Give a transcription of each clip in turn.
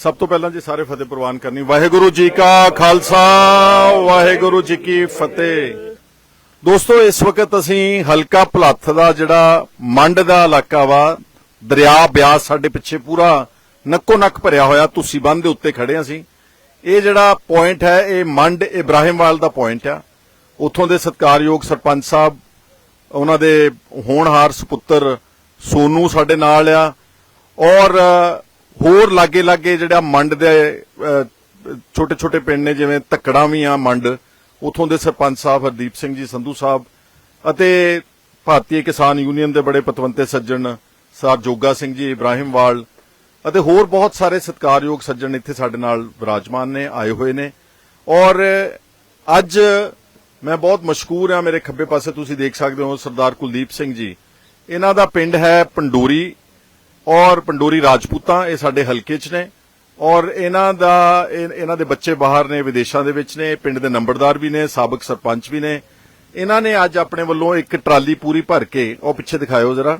ਸਭ ਤੋਂ ਪਹਿਲਾਂ ਜੀ ਸਾਰੇ ਫਤਿਹ ਪ੍ਰਵਾਨ ਕਰਨੀ। ਵਾਹਿਗੁਰੂ ਜੀ ਕਾ ਖਾਲਸਾ, ਵਾਹਿਗੁਰੂ ਜੀ ਕੀ ਫਤਿਹ। ਦੋਸਤੋ, ਇਸ ਵਕਤ ਅਸੀਂ ਹਲਕਾ ਭਲੱਥ ਦਾ ਜਿਹੜਾ ਮੰਡ ਦਾ ਇਲਾਕਾ ਵਾ, ਦਰਿਆ ਬਿਆਸ ਸਾਡੇ ਪਿੱਛੇ ਪੂਰਾ ਨੱਕੋ ਨੱਕ ਭਰਿਆ ਹੋਇਆ, ਤੁਸੀਂ ਬੰਦ ਦੇ ਉੱਤੇ ਖੜੇ ਅਸੀਂ। ਇਹ ਜਿਹੜਾ ਪੁਆਇੰਟ ਹੈ, ਇਹ ਮੰਡ ਇਬਰਾਹਿਮਵਾਲ ਦਾ ਪੁਆਇੰਟ ਆ। ਉੱਥੋਂ ਦੇ ਸਤਕਾਰਯੋਗ ਸਰਪੰਚ ਸਾਹਿਬ, ਉਹਨਾਂ ਦੇ ਹੋਣਹਾਰ ਸੁਪੁੱਤਰ ਸੋਨੂ ਸਾਡੇ ਨਾਲ ਆ। ਔਰ ਹੋਰ ਲਾਗੇ ਲਾਗੇ ਜਿਹੜਾ ਮੰਡ ਦੇ ਛੋਟੇ ਛੋਟੇ ਪਿੰਡ ਨੇ ਜਿਵੇਂ ਧੱਕੜਾਂ ਵੀ ਆ ਮੰਡ, ਉਥੋਂ ਦੇ ਸਰਪੰਚ ਸਾਹਿਬ ਹਰਦੀਪ ਸਿੰਘ ਜੀ, ਸੰਧੂ ਸਾਹਿਬ ਅਤੇ ਭਾਰਤੀ ਕਿਸਾਨ ਯੂਨੀਅਨ ਦੇ ਬੜੇ ਪਤਵੰਤੇ ਸੱਜਣ ਸਰ ਜੋਗਾ ਸਿੰਘ ਜੀ ਇਬਰਾਹਿਮਵਾਲ ਅਤੇ ਹੋਰ ਬਹੁਤ ਸਾਰੇ ਸਤਿਕਾਰਯੋਗ ਸੱਜਣ ਇੱਥੇ ਸਾਡੇ ਨਾਲ ਵਿਰਾਜਮਾਨ ਨੇ, ਆਏ ਹੋਏ ਨੇ। ਔਰ ਅੱਜ ਮੈਂ ਬਹੁਤ ਮਸ਼ਕੂਰ ਹਾਂ, ਮੇਰੇ ਖੱਬੇ ਪਾਸੇ ਤੁਸੀਂ ਦੇਖ ਸਕਦੇ ਹੋ ਸਰਦਾਰ ਕੁਲਦੀਪ ਸਿੰਘ ਜੀ। ਇਹਨਾਂ ਦਾ ਪਿੰਡ ਹੈ ਪੰਡੋਰੀ ਔਰ ਪੰਡੋਰੀ ਰਾਜਪੂਤਾਂ, ਇਹ ਸਾਡੇ ਹਲਕੇ 'ਚ ਨੇ। ਔਰ ਇਹਨਾਂ ਦਾ, ਇਹ- ਇਹਨਾਂ ਦੇ ਬੱਚੇ ਬਾਹਰ ਨੇ, ਵਿਦੇਸ਼ਾਂ ਦੇ ਵਿੱਚ ਨੇ, ਪਿੰਡ ਦੇ ਨੰਬਰਦਾਰ ਵੀ ਨੇ, ਸਾਬਕ ਸਰਪੰਚ ਵੀ ਨੇ। ਇਹਨਾਂ ਨੇ ਅੱਜ ਆਪਣੇ ਵੱਲੋਂ ਇੱਕ ਟਰਾਲੀ ਪੂਰੀ ਭਰ ਕੇ, ਉਹ ਪਿੱਛੇ ਦਿਖਾਇਓ ਜਰਾ।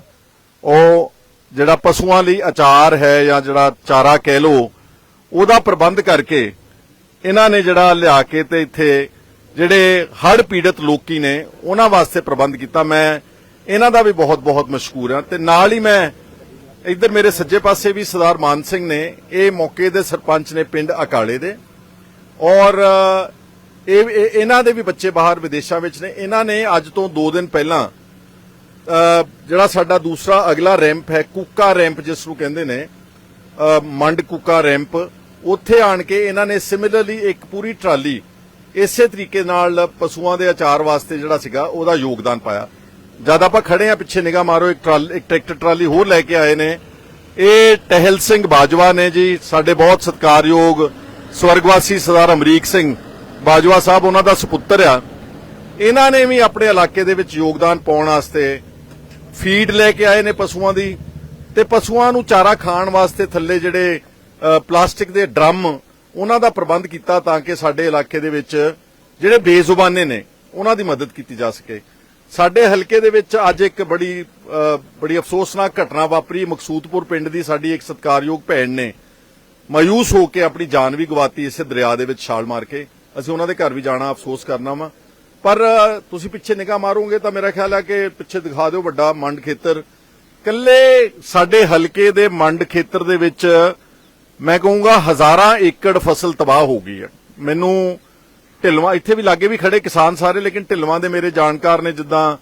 ਉਹ ਜਿਹੜਾ ਪਸ਼ੂਆਂ ਲਈ ਅਚਾਰ ਹੈ ਜਾਂ ਜਿਹੜਾ ਚਾਰਾ ਕਹਿ ਲੋ ਉਹਦਾ ਪ੍ਰਬੰਧ ਕਰਕੇ ਇਹਨਾਂ ਨੇ ਜਿਹੜਾ ਲਿਆ ਕੇ ਤੇ ਇੱਥੇ ਜਿਹੜੇ ਹੜ ਪੀੜਤ ਲੋਕੀ ਨੇ, ਉਹਨਾਂ ਵਾਸਤੇ ਪ੍ਰਬੰਧ ਕੀਤਾ। ਮੈਂ, ਇਹਨਾਂ ਦਾ ਵੀ ਬਹੁਤ ਬਹੁਤ ਮਸ਼ਕੂਰ ਹਾਂ ਤੇ ਨਾਲ ਹੀ ਮੈਂ ਇੱਧਰ ਮੇਰੇ ਸੱਜੇ ਪਾਸੇ ਵੀ ਸਰਦਾਰ ਮਾਨ ਸਿੰਘ ਨੇ ਇਹ ਮੌਕੇ ਦੇ ਸਰਪੰਚ ਨੇ ਪਿੰਡ ਅਕਾਲੇ ਦੇ। ਔਰ ਅ, ਇਹ ਇਹਨਾਂ ਦੇ ਵੀ ਬੱਚੇ ਬਾਹਰ ਵਿਦੇਸ਼ਾਂ ਵਿੱਚ ਨੇ। ਇਹਨਾਂ ਨੇ ਅੱਜ ਤੋਂ 2 ਦਿਨ ਪਹਿਲਾਂ ਜਿਹੜਾ ਸਾਡਾ ਦੂਸਰਾ ਅਗਲਾ ਰੈਂਪ ਹੈ ਕੂਕਾ ਰੈਂਪ ਜਿਸ ਨੂੰ ਕਹਿੰਦੇ ਨੇ ਮੰਡ ਕੂਕਾ ਰੈਂਪ ਉੱਥੇ ਆਣ ਕੇ ਇਹਨਾਂ ਨੇ ਸਿਮਿਲਰਲੀ ਇੱਕ ਪੂਰੀ ਟਰਾਲੀ ਇਸੇ ਤਰੀਕੇ ਨਾਲ ਪਸ਼ੂਆਂ ਦੇ ਆਚਾਰ ਵਾਸਤੇ ਜਿਹੜਾ ਸੀਗਾ ਉਹਦਾ ਯੋਗਦਾਨ ਪਾਇਆ। ਜਦ ਆਪਾਂ ਖੜੇ ਆ, ਪਿੱਛੇ ਨਿਗਾਹ ਮਾਰੋ, ਇੱਕ ਟਰਾਲ ਇੱਕ ਟਰੈਕਟਰ ਟਰਾਲੀ ਹੋਰ ਲੈ ਕੇ ਆਏ ਨੇ। ਇਹ ਟਹਿਲ ਸਿੰਘ ਬਾਜਵਾ ਨੇ ਜੀ, ਸਾਡੇ ਬਹੁਤ ਸਤਿਕਾਰਯੋਗ ਸਵਰਗਵਾਸੀ ਸਰਦਾਰ ਅਮਰੀਕ ਸਿੰਘ ਬਾਜਵਾ ਸਾਹਿਬ, ਉਹਨਾਂ ਦਾ ਸੁਪੁੱਤਰ ਆ। ਇਹਨਾਂ ਨੇ ਵੀ ਆਪਣੇ ਇਲਾਕੇ ਦੇ ਵਿੱਚ ਯੋਗਦਾਨ ਪਾਉਣ ਵਾਸਤੇ ਫੀਡ ਲੈ ਕੇ ਆਏ ਨੇ ਪਸ਼ੂਆਂ ਦੀ। ਤੇ ਪਸ਼ੂਆਂ ਨੂੰ ਚਾਰਾ ਖਾਣ ਵਾਸਤੇ ਥੱਲੇ ਜਿਹੜੇ ਪਲਾਸਟਿਕ ਦੇ ਡਰਮ, ਉਹਨਾਂ ਦਾ ਪ੍ਰਬੰਧ ਕੀਤਾ ਤਾਂ ਕਿ ਸਾਡੇ ਇਲਾਕੇ ਦੇ ਵਿੱਚ ਜਿਹੜੇ ਬੇਜ਼ੁਬਾਨੇ ਨੇ, ਉਹਨਾਂ ਦੀ ਮਦਦ ਕੀਤੀ ਜਾ ਸਕੇ। ਸਾਡੇ ਹਲਕੇ ਦੇ ਵਿੱਚ ਅੱਜ ਇੱਕ ਬੜੀ ਬੜੀ ਅਫਸੋਸਨਾਕ ਘਟਨਾ ਵਾਪਰੀ। ਮਕਸੂਦਪੁਰ ਪਿੰਡ ਦੀ ਸਾਡੀ ਇੱਕ ਸਤਿਕਾਰਯੋਗ ਭੈਣ ਨੇ ਮਾਯੂਸ ਹੋ ਕੇ ਆਪਣੀ ਜਾਨ ਵੀ ਗਵਾਤੀ ਇਸੇ ਦਰਿਆ ਦੇ ਵਿੱਚ ਛਾਲ ਮਾਰ ਕੇ। ਅਸੀਂ ਉਹਨਾਂ ਦੇ ਘਰ ਵੀ ਜਾਣਾ ਅਫਸੋਸ ਕਰਨਾ ਵਾ। ਪਰ ਤੁਸੀਂ ਪਿੱਛੇ ਨਿਗਾਹ ਮਾਰੋਗੇ ਤਾਂ ਮੇਰਾ ਖਿਆਲ ਹੈ ਕਿ ਪਿੱਛੇ ਦਿਖਾ ਦਿਓ ਵੱਡਾ ਮੰਡ ਖੇਤਰ। ਕੱਲੇ ਸਾਡੇ ਹਲਕੇ ਦੇ ਮੰਡ ਖੇਤਰ ਦੇ ਵਿੱਚ ਮੈਂ ਕਹੂੰਗਾ ਹਜ਼ਾਰਾਂ ਏਕੜ ਫਸਲ ਤਬਾਹ ਹੋ ਗਈ ਹੈ। ਮੈਨੂੰ ਢਿਲਵਾਂ ਇੱਥੇ ਵੀ ਲਾਗੇ ਵੀ ਖੜੇ ਕਿਸਾਨ ਸਾਰੇ, ਲੇਕਿਨ ਢਿਲਵਾਂ ਦੇ ਮੇਰੇ ਜਾਣਕਾਰ ਨੇ ਜਿੱਦਾਂ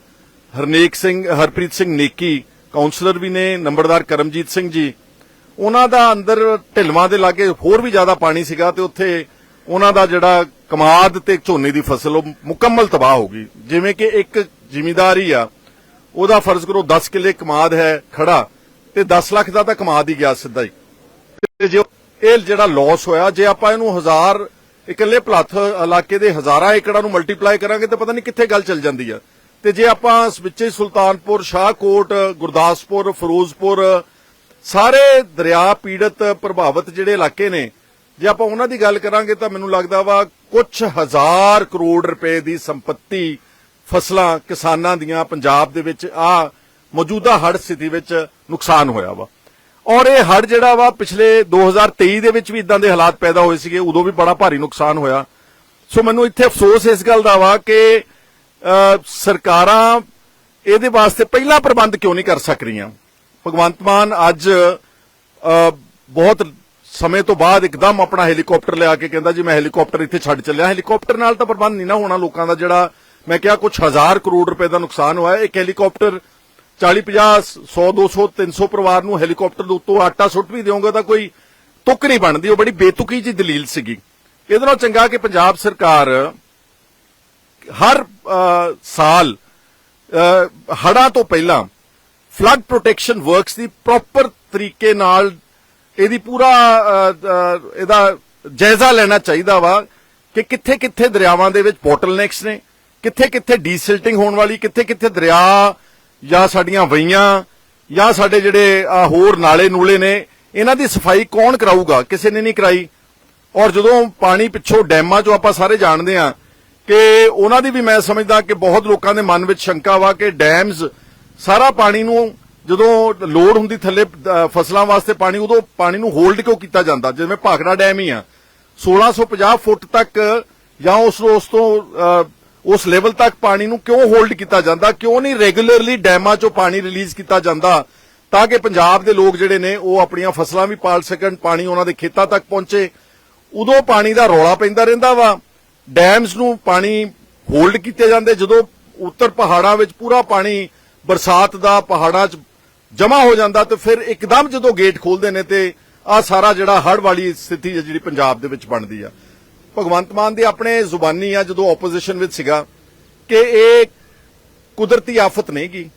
ਹਰਨੇਕ ਸਿੰਘ, ਹਰਪ੍ਰੀਤ ਸਿੰਘ ਨੇਕੀ ਕਾਉਂਸਲਰ ਵੀ ਨੇ, ਨੰਬਰਦਾਰ ਕਰਮਜੀਤ ਸਿੰਘ ਜੀ, ਉਹਨਾਂ ਦਾ ਅੰਦਰ ਢਿਲਵਾਂ ਦੇ ਲਾਗੇ ਹੋਰ ਵੀ ਜ਼ਿਆਦਾ ਪਾਣੀ ਸੀਗਾ ਤੇ ਉੱਥੇ ਉਹਨਾਂ ਦਾ ਜਿਹੜਾ ਕਮਾਦ ਤੇ ਝੋਨੇ ਦੀ ਫਸਲ, ਉਹ ਮੁਕੰਮਲ ਤਬਾਹ ਹੋ ਗਈ। ਜਿਵੇਂ ਕਿ ਇੱਕ ਜ਼ਿਮੀਦਾਰ ਹੀ ਆ, ਉਹਦਾ ਫਰਜ਼ ਕਰੋ 10 ਕਿੱਲੇ ਕਮਾਦ ਹੈ, ਖੜਾ, ਤੇ 10 ਲੱਖ ਦਾ ਤਾਂ ਕਮਾਦ ਹੀ ਗਿਆ ਸਿੱਧਾ ਹੀ। ਜੇ ਇਹ ਜਿਹੜਾ ਲਾਸ ਹੋਇਆ, ਜੇ ਆਪਾਂ ਇਹਨੂੰ ਹਜ਼ਾਰ ਇਕੱਲੇ ਭਲੱਥ ਇਲਾਕੇ ਦੇ ਹਜ਼ਾਰਾਂ ਏਕੜਾਂ ਨੂੰ ਮਲਟੀਪਲਾਈ ਕਰਾਂਗੇ ਤਾਂ ਪਤਾ ਨਹੀਂ ਕਿੱਥੇ ਗੱਲ ਚੱਲ ਜਾਂਦੀ ਆ। ਤੇ ਜੇ ਆਪਾਂ ਇਸ ਸੁਲਤਾਨਪੁਰ, ਸ਼ਾਹਕੋਟ, ਗੁਰਦਾਸਪੁਰ, ਫਿਰੋਜ਼ਪੁਰ, ਸਾਰੇ ਦਰਿਆ ਪੀੜਤ ਪ੍ਰਭਾਵਿਤ ਜਿਹੜੇ ਇਲਾਕੇ ਨੇ, ਜੇ ਆਪਾਂ ਉਹਨਾਂ ਦੀ ਗੱਲ ਕਰਾਂਗੇ ਤਾਂ ਮੈਨੂੰ ਲੱਗਦਾ ਵਾ ਕੁਝ ਹਜ਼ਾਰ ਕਰੋੜ ਰੁਪਏ ਦੀ ਸੰਪਤੀ ਫਸਲਾਂ ਕਿਸਾਨਾਂ ਦੀਆਂ ਪੰਜਾਬ ਦੇ ਵਿੱਚ ਆ ਮੌਜੂਦਾ ਹੜ੍ਹ ਸਥਿਤੀ ਵਿੱਚ ਨੁਕਸਾਨ ਹੋਇਆ ਵਾ। ਔਰ ਇਹ ਹੜ ਜਿਹੜਾ ਵਾ, ਪਿਛਲੇ 2023 ਦੇ ਵਿੱਚ ਵੀ ਇਦਾਂ ਦੇ ਹਾਲਾਤ ਪੈਦਾ ਹੋਏ ਸੀਗੇ, ਉਦੋਂ ਵੀ ਬੜਾ ਭਾਰੀ ਨੁਕਸਾਨ ਹੋਇਆ। ਸੋ ਮੈਨੂੰ ਇੱਥੇ ਅਫਸੋਸ ਇਸ ਗੱਲ ਦਾ ਵਾ ਕਿ ਸਰਕਾਰਾਂ ਇਹਦੇ ਵਾਸਤੇ ਪਹਿਲਾ ਪ੍ਰਬੰਧ ਕਿਉਂ ਨਹੀਂ ਕਰ ਸਕ ਰਹੀਆਂ? ਭਗਵੰਤ ਮਾਨ ਅੱਜ ਬਹੁਤ ਸਮੇਂ ਤੋਂ ਬਾਅਦ ਇੱਕਦਮ ਆਪਣਾ ਹੈਲੀਕਾਪਟਰ ਲਿਆ ਕੇ ਕਹਿੰਦਾ ਜੀ, ਮੈਂ ਹੈਲੀਕਾਪਟਰ ਇੱਥੇ ਛੱਡ ਚੱਲਿਆ। ਹੈਲੀਕਾਪਟਰ ਨਾਲ ਤਾਂ ਪ੍ਰਬੰਧ ਨਹੀਂ ਨਾ ਹੋਣਾ ਲੋਕਾਂ ਦਾ ਜਿਹੜਾ, ਮੈਂ ਕਿਹਾ ਕੁਝ ਹਜ਼ਾਰ ਕਰੋੜ ਰੁਪਏ ਦਾ ਨੁਕਸਾਨ ਹੋਇਆ। ਇੱਕ ਹੈਲੀਕਾਪਟਰ 40 50 100 200 300 ਪਰਿਵਾਰ ਨੂੰ ਹੈਲੀਕਾਪਟਰ ਦੇ ਉੱਤੋਂ ਆਟਾ ਸੁੱਟ ਵੀ ਦਿਓਗੇ ਤਾਂ ਕੋਈ ਤੁੱਕ ਨਹੀਂ ਬਣਦੀ। ਉਹ ਬੜੀ ਬੇਤੁਕੀ ਜੀ ਦਲੀਲ ਸੀਗੀ। ਇਹਦੇ ਨਾਲ ਚੰਗਾ ਕਿ ਪੰਜਾਬ ਸਰਕਾਰ ਹਰ ਸਾਲ ਹੜਾਂ ਤੋਂ ਪਹਿਲਾਂ ਫਲੱਡ ਪ੍ਰੋਟੈਕਸ਼ਨ ਵਰਕਸ ਦੀ ਪ੍ਰੋਪਰ ਤਰੀਕੇ ਨਾਲ ਇਹਦੀ ਪੂਰਾ ਇਹਦਾ ਜਾਇਜ਼ਾ ਲੈਣਾ ਚਾਹੀਦਾ ਵਾ ਕਿ ਕਿੱਥੇ ਕਿੱਥੇ ਦਰਿਆਵਾਂ ਦੇ ਵਿੱਚ ਬੋਟਲਨੈਕਸ ਨੇ ਕਿੱਥੇ ਕਿੱਥੇ ਡੀਸਿਲਟਿੰਗ ਹੋਣ ਵਾਲੀ ਕਿੱਥੇ ਕਿੱਥੇ ਦਰਿਆ ਜਾਂ ਸਾਡੀਆਂ ਵਈਆਂ, ਜਾਂ ਸਾਡੇ ਜਿਹੜੇ ਹੋਰ ਨਾਲੇ ਨੂਲੇ ਨੇ, ਇਹਨਾਂ ਦੀ ਸਫ਼ਾਈ ਕੌਣ ਕਰਾਊਗਾ? ਕਿਸੇ ਨੇ ਨਹੀਂ ਕਰਾਈ। ਔਰ ਜਦੋਂ ਪਾਣੀ ਪਿੱਛੋਂ ਡੈਮਾਂ 'ਚੋਂ ਆਪਾਂ ਸਾਰੇ ਜਾਣਦੇ ਆ ਕਿ ਉਹਨਾਂ ਦੀ ਵੀ ਮੈਂ ਸਮਝਦਾ ਕਿ ਬਹੁਤ ਲੋਕਾਂ ਦੇ ਮਨ ਵਿੱਚ ਸ਼ੰਕਾ ਵਾ ਕਿ ਡੈਮਸ ਸਾਰਾ ਪਾਣੀ ਨੂੰ ਜਦੋਂ ਲੋੜ ਹੁੰਦੀ ਥੱਲੇ ਫਸਲਾਂ ਵਾਸਤੇ ਪਾਣੀ, ਉਦੋਂ ਪਾਣੀ ਨੂੰ ਹੋਲਡ ਕਿਉਂ ਕੀਤਾ ਜਾਂਦਾ? ਜਿਵੇਂ ਭਾਖੜਾ ਡੈਮ ਹੀ ਆ। 1650 ਫੁੱਟ ਤੱਕ ਜਾਂ ਉਸ ਉਸ ਤੋਂ ਉਸ ਲੈਵਲ ਤੱਕ ਪਾਣੀ ਨੂੰ ਕਿਉਂ ਹੋਲਡ ਕੀਤਾ ਜਾਂਦਾ? ਕਿਉਂ ਨਹੀਂ ਰੈਗੂਲਰਲੀ ਡੈਮਾਂ ਚੋਂ ਪਾਣੀ ਰਿਲੀਜ਼ ਕੀਤਾ ਜਾਂਦਾ? ਤਾਂ ਕਿ ਪੰਜਾਬ ਦੇ ਲੋਕ ਜਿਹੜੇ ਨੇ, ਉਹ ਆਪਣੀਆਂ ਫਸਲਾਂ ਵੀ ਪਾਲ ਸਕਣ, ਪਾਣੀ ਉਹਨਾਂ ਦੇ ਖੇਤਾਂ ਤੱਕ ਪਹੁੰਚੇ। ਉਦੋਂ ਪਾਣੀ ਦਾ ਰੌਲਾ ਪੈਂਦਾ ਰਹਿੰਦਾ ਵਾ। ਡੈਮਸ ਨੂੰ ਪਾਣੀ ਹੋਲਡ ਕੀਤੇ ਜਾਂਦੇ। ਜਦੋਂ ਉੱਤਰ ਪਹਾੜਾਂ ਵਿੱਚ ਪੂਰਾ ਪਾਣੀ ਬਰਸਾਤ ਦਾ ਪਹਾੜਾਂ 'ਚ ਜਮਾ ਹੋ ਜਾਂਦਾ, ਤੇ ਫਿਰ ਇੱਕਦਮ ਜਦੋਂ ਗੇਟ ਖੋਲਦੇ ਨੇ ਤੇ ਆ ਸਾਰਾ ਜਿਹੜਾ ਹੜ ਵਾਲੀ ਸਥਿਤੀ ਜਿਹੜੀ ਪੰਜਾਬ ਦੇ ਵਿੱਚ ਬਣਦੀ ਆ। ਭਗਵੰਤ ਮਾਨ ਦੀ ਆਪਣੇ ਜ਼ੁਬਾਨੀ ਆ ਜਦੋਂ ਆਪੋਜੀਸ਼ਨ ਵਿੱਚ ਸੀਗਾ ਕਿ ਇਹ ਕੁਦਰਤੀ ਆਫਤ ਨਹੀਂ ਗੀ,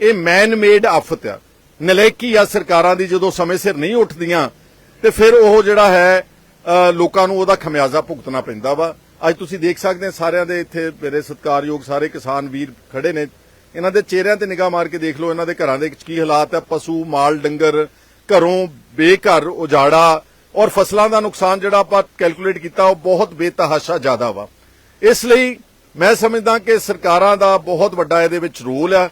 ਇਹ ਮੈਨ ਮੇਡ ਆਫਤ ਆ। ਨਲੇਕੀ ਆ ਸਰਕਾਰਾਂ ਦੀ ਜਦੋਂ ਸਮੇਂ ਸਿਰ ਨਹੀਂ ਉੱਠਦੀਆਂ, ਤੇ ਫਿਰ ਉਹ ਜਿਹੜਾ ਹੈ ਲੋਕਾਂ ਨੂੰ ਉਹਦਾ ਖਮਿਆਜ਼ਾ ਭੁਗਤਣਾ ਪੈਂਦਾ ਵਾ। ਅੱਜ ਤੁਸੀਂ ਦੇਖ ਸਕਦੇ ਸਾਰਿਆਂ ਦੇ ਇੱਥੇ ਮੇਰੇ ਸਤਿਕਾਰਯੋਗ ਸਾਰੇ ਕਿਸਾਨ ਵੀਰ ਖੜੇ ਨੇ। ਇਹਨਾਂ ਦੇ ਚਿਹਰਿਆਂ ਤੇ ਨਿਗਾਹ ਮਾਰ ਕੇ ਦੇਖ ਲਓ, ਇਹਨਾਂ ਦੇ ਘਰਾਂ ਦੇ ਕੀ ਹਾਲਾਤ ਹੈ ਪਸ਼ੂ, ਮਾਲ, ਡੰਗਰ, ਘਰੋਂ ਬੇਘਰ, ਉਜਾੜਾ ਔਰ ਫਸਲਾਂ ਦਾ ਨੁਕਸਾਨ ਜਿਹੜਾ ਆਪਾਂ ਕੈਲਕੂਲੇਟ ਕੀਤਾ, ਉਹ ਬਹੁਤ ਬੇਤਹਾਸ਼ਾ ਜ਼ਿਆਦਾ ਵਾ। ਇਸ ਲਈ ਮੈਂ ਸਮਝਦਾ ਕਿ ਸਰਕਾਰਾਂ ਦਾ ਬਹੁਤ ਵੱਡਾ ਇਹਦੇ ਵਿੱਚ ਰੋਲ ਹੈ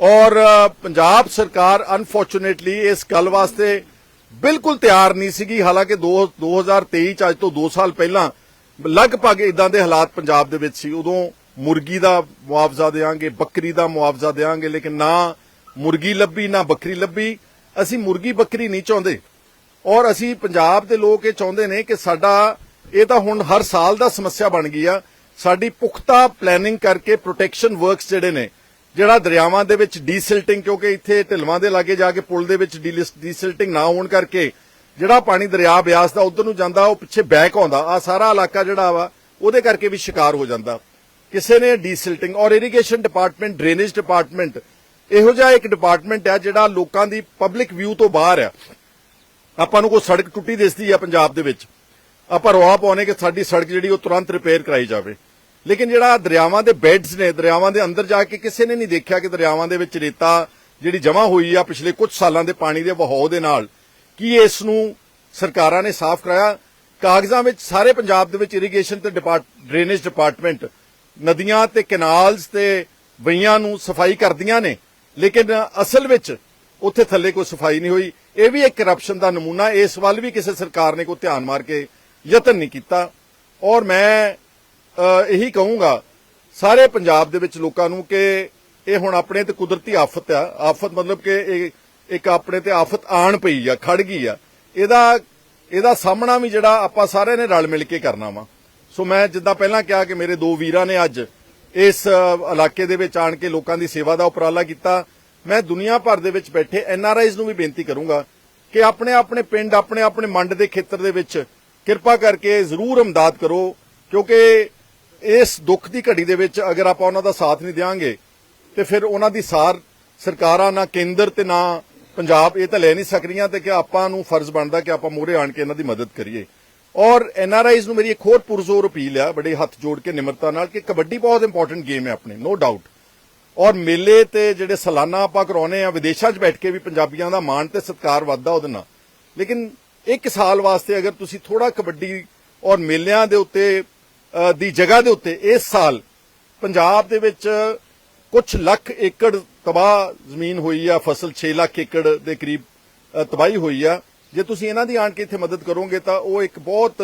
ਔਰ ਪੰਜਾਬ ਸਰਕਾਰ ਅਨਫੋਰਚੂਨੇਟਲੀ ਇਸ ਗੱਲ ਵਾਸਤੇ ਬਿਲਕੁਲ ਤਿਆਰ ਨਹੀਂ ਸੀਗੀ। ਹਾਲਾਂਕਿ ਦੋ- 2023 ਚ ਅੱਜ ਤੋਂ 2 ਸਾਲ ਪਹਿਲਾਂ ਲਗਭਗ ਇਦਾਂ ਦੇ ਹਾਲਾਤ ਪੰਜਾਬ ਦੇ ਵਿੱਚ ਸੀ। ਉਦੋਂ ਮੁਰਗੀ ਦਾ ਮੁਆਵਜ਼ਾ ਦੇਾਂਗੇ ਬੱਕਰੀ ਦਾ ਮੁਆਵਜ਼ਾ ਦੇਾਂਗੇ ਲੇਕਿਨ ਨਾ ਮੁਰਗੀ ਲੱਭੀ, ਨਾ ਬੱਕਰੀ ਲੱਭੀ। ਅਸੀਂ ਮੁਰਗੀ ਬੱਕਰੀ ਨਹੀਂ ਚਾਹੁੰਦੇ। ਔਰ ਅਸੀਂ ਪੰਜਾਬ ਦੇ ਲੋਕ ਇਹ ਚਾਹੁੰਦੇ ਨੇ ਕਿ ਸਾਡਾ, ਇਹ ਤਾਂ ਹੁਣ ਹਰ ਸਾਲ ਦਾ ਸਮੱਸਿਆ ਬਣ ਗਈ ਆ, ਸਾਡੀ ਪੁਖਤਾ ਪਲੈਨਿੰਗ ਕਰਕੇ ਪ੍ਰੋਟੈਕਸ਼ਨ ਵਰਕਸ ਜਿਹੜੇ ਨੇ, ਜਿਹੜਾ ਦਰਿਆਵਾਂ ਦੇ ਵਿੱਚ ਡੀਸਿਲਟਿੰਗ ਕਿਉਂਕਿ ਇੱਥੇ ਢਿਲਵਾਂ ਦੇ ਲਾਗੇ ਜਾ ਕੇ ਪੁਲ ਦੇ ਵਿੱਚ ਡੀਸਿਲਟਿੰਗ ਨਾ ਹੋਣ ਕਰਕੇ ਜਿਹੜਾ ਪਾਣੀ ਦਰਿਆ ਬਿਆਸ ਦਾ ਉਧਰ ਨੂੰ ਜਾਂਦਾ, ਉਹ ਪਿੱਛੇ ਬੈਕ ਆਉਂਦਾ ਆ ਸਾਰਾ ਇਲਾਕਾ ਜਿਹੜਾ ਵਾ, ਉਹਦੇ ਕਰਕੇ ਵੀ ਸ਼ਿਕਾਰ ਹੋ ਜਾਂਦਾ। ਕਿਸੇ ਨੇ ਡੀਸਿਲਟਿੰਗ ਔਰ ਇਰੀਗੇਸ਼ਨ ਡਿਪਾਰਟਮੈਂਟ ਡਰੇਨੇਜ ਡਿਪਾਰਟਮੈਂਟ ਇਹੋ ਜਿਹਾ ਇੱਕ ਡਿਪਾਰਟਮੈਂਟ ਹੈ ਜਿਹੜਾ ਲੋਕਾਂ ਦੀ ਪਬਲਿਕ ਵਿਊ ਤੋਂ ਬਾਹਰ ਆ। ਆਪਾਂ ਨੂੰ ਕੋਈ ਸੜਕ ਟੁੱਟੀ ਦਿਸਦੀ ਹੈ ਪੰਜਾਬ ਦੇ ਵਿੱਚ, ਆਪਾਂ ਰੋਆ ਪਾਉਨੇ ਕਿ ਸਾਡੀ ਸੜਕ ਜਿਹੜੀ ਉਹ ਤੁਰੰਤ ਰਿਪੇਅਰ ਕਰਾਈ ਜਾਵੇ। ਲੇਕਿਨ ਜਿਹੜਾ ਦਰਿਆਵਾਂ ਦੇ ਬੈੱਡਸ ਨੇ, ਦਰਿਆਵਾਂ ਦੇ ਅੰਦਰ ਜਾ ਕੇ ਕਿਸੇ ਨੇ ਨਹੀਂ ਦੇਖਿਆ ਕਿ ਦਰਿਆਵਾਂ ਦੇ ਵਿੱਚ ਰੇਤਾ ਜਿਹੜੀ ਜਮ੍ਹਾਂ ਹੋਈ ਆ ਪਿਛਲੇ ਕੁਝ ਸਾਲਾਂ ਦੇ ਪਾਣੀ ਦੇ ਵਹਾਅ ਦੇ ਨਾਲ, ਕੀ ਇਸ ਨੂੰ ਸਰਕਾਰਾਂ ਨੇ ਸਾਫ਼ ਕਰਾਇਆ? ਕਾਗਜ਼ਾਂ ਵਿੱਚ ਸਾਰੇ ਪੰਜਾਬ ਦੇ ਵਿੱਚ ਇਰੀਗੇਸ਼ਨ ਤੇ ਡਰੇਨੇਜ ਡਿਪਾਰਟਮੈਂਟ ਨਦੀਆਂ ਤੇ ਕੈਨਾਲਸ ਤੇ ਬਈਆਂ ਨੂੰ ਸਫ਼ਾਈ ਕਰਦੀਆਂ ਨੇ, ਲੇਕਿਨ ਅਸਲ ਵਿੱਚ ਉੱਥੇ ਥੱਲੇ ਕੋਈ ਸਫ਼ਾਈ ਨਹੀਂ ਹੋਈ। ਇਹ ਵੀ ਇੱਕ ਕਰਪਸ਼ਨ ਦਾ ਨਮੂਨਾ, ਇਸ ਵੱਲ ਵੀ ਕਿਸੇ ਸਰਕਾਰ ਨੇ ਕੋਈ ਧਿਆਨ ਮਾਰ ਕੇ ਯਤਨ ਨਹੀਂ ਕੀਤਾ। ਔਰ ਮੈਂ ਇਹੀ ਕਹੂੰਗਾ, ਸਾਰੇ ਪੰਜਾਬ ਦੇ ਵਿੱਚ ਲੋਕਾਂ ਨੂੰ ਕਿ ਇਹ ਹੁਣ ਆਪਣੇ ਤੇ ਕੁਦਰਤੀ ਆਫਤ ਆ। ਆਫਤ ਮਤਲਬ ਕਿ ਇਹ ਇੱਕ ਆਪਣੇ ਤੇ ਆਫਤ ਆਣ ਪਈ ਆ ਖੜ ਗਈ ਆ। ਇਹਦਾ ਇਹਦਾ ਸਾਹਮਣਾ ਵੀ ਜਿਹੜਾ ਆਪਾਂ ਸਾਰਿਆਂ ਨੇ ਰਲ ਮਿਲ ਕੇ ਕਰਨਾ ਵਾ। ਸੋ ਮੈਂ ਜਿੱਦਾਂ ਪਹਿਲਾਂ ਕਿਹਾ ਕਿ ਮੇਰੇ ਦੋ ਵੀਰਾਂ ਨੇ ਅੱਜ ਇਸ ਇਲਾਕੇ ਦੇ ਵਿੱਚ ਆਣ ਕੇ ਲੋਕਾਂ ਦੀ ਸੇਵਾ ਦਾ ਉਪਰਾਲਾ ਕੀਤਾ। ਮੈਂ ਦੁਨੀਆ ਭਰ ਦੇ ਵਿੱਚ ਬੈਠੇ ਐਨ ਆਰ ਆਈਜ਼ ਨੂੰ ਵੀ ਬੇਨਤੀ ਕਰੂੰਗਾ ਕਿ ਆਪਣੇ ਆਪਣੇ ਪਿੰਡ, ਆਪਣੇ ਆਪਣੇ ਮੰਡ ਦੇ ਖੇਤਰ ਦੇ ਵਿੱਚ ਕਿਰਪਾ ਕਰਕੇ ਜ਼ਰੂਰ ਇਮਦਾਦ ਕਰੋ, ਕਿਉਂਕਿ ਇਸ ਦੁੱਖ ਦੀ ਘੜੀ ਦੇ ਵਿੱਚ ਅਗਰ ਆਪਾਂ ਉਹਨਾਂ ਦਾ ਸਾਥ ਨਹੀਂ ਦੇਵਾਂਗੇ ਤੇ ਫਿਰ ਉਹਨਾਂ ਦੀ ਸਾਰ ਸਰਕਾਰਾਂ ਨਾ ਕੇਂਦਰ ਤੇ ਨਾ ਪੰਜਾਬ, ਇਹ ਤਾਂ ਲੈ ਨਹੀਂ ਸਕਦੀਆਂ ਤੇ ਕਿ ਆਪਾਂ ਨੂੰ ਫਰਜ਼ ਬਣਦਾ ਕਿ ਆਪਾਂ ਮੂਹਰੇ ਆਣ ਕੇ ਇਹਨਾਂ ਦੀ ਮਦਦ ਕਰੀਏ। ਔਰ ਐਨ ਆਰ ਆਈਜ਼ ਨੂੰ ਮੇਰੀ ਇੱਕ ਹੋਰ ਪੁਰਜ਼ੋਰ ਅਪੀਲ ਆ, ਬੜੇ ਹੱਥ ਜੋੜ ਕੇ ਨਿਮਰਤਾ ਨਾਲ, ਕਿ ਕਬੱਡੀ ਬਹੁਤ ਇੰਪੋਰਟੈਂਟ ਗੇਮ ਹੈ ਆਪਣੇ ਨੋ ਡਾਊਟ ਔਰ ਮੇਲੇ ਤੇ ਜਿਹੜੇ ਸਾਲਾਨਾ ਆਪਾਂ ਕਰਾਉਨੇ ਆ ਵਿਦੇਸ਼ਾਂ 'ਚ ਬੈਠ ਕੇ ਵੀ ਪੰਜਾਬੀਆਂ ਦਾ ਮਾਣ ਤੇ ਸਤਿਕਾਰ ਵੱਧਦਾ ਉਹਦੇ ਨਾਲ। ਲੇਕਿਨ ਇੱਕ ਸਾਲ ਵਾਸਤੇ ਅਗਰ ਤੁਸੀਂ ਥੋੜਾ ਕਬੱਡੀ ਔਰ ਮੇਲਿਆਂ ਦੇ ਉੱਤੇ ਦੀ ਜਗ੍ਹਾ ਦੇ ਉੱਤੇ ਇਸ ਸਾਲ ਪੰਜਾਬ ਦੇ ਵਿੱਚ ਕੁਝ ਲੱਖ ਏਕੜ ਤਬਾਹ ਜ਼ਮੀਨ ਹੋਈ ਆ, ਫਸਲ 6 ਲੱਖ ਏਕੜ ਦੇ ਕਰੀਬ ਤਬਾਹੀ ਹੋਈ ਆ। ਜੇ ਤੁਸੀਂ ਇਹਨਾਂ ਦੀ ਆਣ ਕੇ ਇੱਥੇ ਮਦਦ ਕਰੋਗੇ ਤਾਂ ਉਹ ਇੱਕ ਬਹੁਤ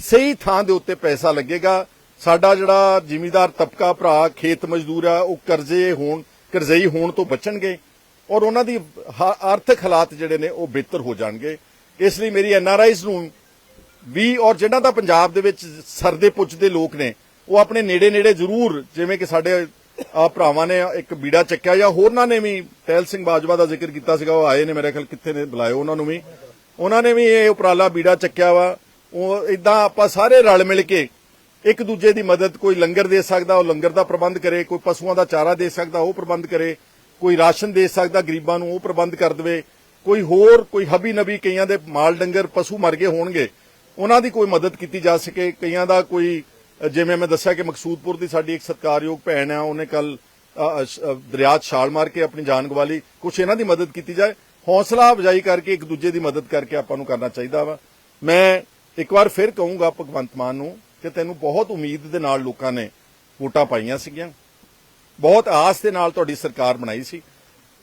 ਸਹੀ ਥਾਂ ਦੇ ਉੱਤੇ ਪੈਸਾ ਲੱਗੇਗਾ। ਸਾਡਾ ਜਿਹੜਾ ਜ਼ਿਮੀਦਾਰ ਤਬਕਾ ਭਰਾ, ਖੇਤ ਮਜ਼ਦੂਰ ਆ, ਉਹ ਕਰਜ਼ੇ ਹੋਣ, ਕਰਜ਼ਈ ਹੋਣ ਤੋਂ ਬਚਣਗੇ ਔਰ ਉਹਨਾਂ ਦੀ ਆਰਥਿਕ ਹਾਲਾਤ ਜਿਹੜੇ ਨੇ ਉਹ ਬਿਹਤਰ ਹੋ ਜਾਣਗੇ। ਇਸ ਲਈ ਮੇਰੀ ਐਨਆਰਆਈਜ਼ ਨੂੰ ਵੀ ਔਰ ਜਿਹੜਾ ਦਾ ਪੰਜਾਬ ਦੇ ਵਿੱਚ ਸਰਦੇ ਪੁੱਜਦੇ ਲੋਕ ਨੇ, ਉਹ ਆਪਣੇ ਨੇੜੇ ਨੇੜੇ ਜ਼ਰੂਰ ਜਿਵੇਂ ਕਿ ਸਾਡੇ ਭਰਾਵਾਂ ਨੇ ਇੱਕ ਬੀੜਾ ਚੱਕਿਆ ਜਾਂ ਹੋਰਨਾਂ ਨੇ ਵੀ ਟਹਿਲ ਸਿੰਘ ਬਾਜਵਾ ਦਾ ਜ਼ਿਕਰ ਕੀਤਾ ਸੀਗਾ, ਉਹ ਆਏ ਨੇ ਮੇਰੇ ਖਿਆਲ ਕਿੱਥੇ ਨੇ, ਬੁਲਾਇਓ ਉਹਨਾਂ ਨੂੰ ਵੀ। ਉਹਨਾਂ ਨੇ ਵੀ ਇਹ ਉਪਰਾਲਾ ਬੀੜਾ ਚੱਕਿਆ ਵਾ। ਉਹ ਇਦਾਂ ਆਪਾਂ ਸਾਰੇ ਰਲ ਮਿਲ ਕੇ ਇੱਕ ਦੂਜੇ ਦੀ ਮਦਦ ਕੋਈ ਲੰਗਰ ਦੇ ਸਕਦਾ, ਉਹ ਲੰਗਰ ਦਾ ਪ੍ਰਬੰਧ ਕਰੇ, ਕੋਈ ਪਸ਼ੂਆਂ ਦਾ ਚਾਰਾ ਦੇ ਸਕਦਾ, ਉਹ ਪ੍ਰਬੰਧ ਕਰੇ, ਕੋਈ ਰਾਸ਼ਨ ਦੇ ਸਕਦਾ, ਗਰੀਬਾਂ ਨੂੰ ਉਹ ਪ੍ਰਬੰਧ ਕਰ ਦੇਵੇ, ਕੋਈ ਹੋਰ, ਕੋਈ ਹਬੀ ਨਬੀ ਕਈਆਂ ਦੇ ਮਾਲ ਡੰਗਰ ਪਸ਼ੂ ਮਰ ਗਏ ਹੋਣਗੇ, ਉਹਨਾਂ ਦੀ ਕੋਈ ਮਦਦ ਕੀਤੀ ਜਾ ਸਕੇ, ਕਈਆਂ ਦਾ ਕੋਈ, ਜਿਵੇਂ ਮੈਂ ਦੱਸਿਆ ਕਿ ਮਕਸੂਦਪੁਰ ਦੀ ਸਾਡੀ ਇੱਕ ਸਤਿਕਾਰਯੋਗ ਭੈਣ ਆ, ਉਹਨੇ ਕੱਲ ਦਰਿਆ 'ਚ ਛਾਲ ਮਾਰ ਕੇ ਆਪਣੀ ਜਾਨ ਗਵਾ ਲਈ, ਕੁਛ ਇਹਨਾਂ ਦੀ ਮਦਦ ਕੀਤੀ ਜਾਏ, ਹੌਸਲਾ ਅਫਜ਼ਾਈ ਕਰਕੇ ਇੱਕ ਦੂਜੇ ਦੀ ਮਦਦ ਕਰਕੇ ਆਪਾਂ ਨੂੰ ਕਰਨਾ ਚਾਹੀਦਾ ਵਾ। ਮੈਂ ਇੱਕ ਵਾਰ ਫਿਰ ਕਹੂੰਗਾ ਭਗਵੰਤ ਮਾਨ ਨੂੰ ਕਿ ਤੈਨੂੰ ਬਹੁਤ ਉਮੀਦ ਦੇ ਨਾਲ ਲੋਕਾਂ ਨੇ ਵੋਟਾਂ ਪਾਈਆਂ ਸੀਗੀਆਂ। ਬਹੁਤ ਆਸ ਦੇ ਨਾਲ ਤੁਹਾਡੀ ਸਰਕਾਰ ਬਣਾਈ ਸੀ।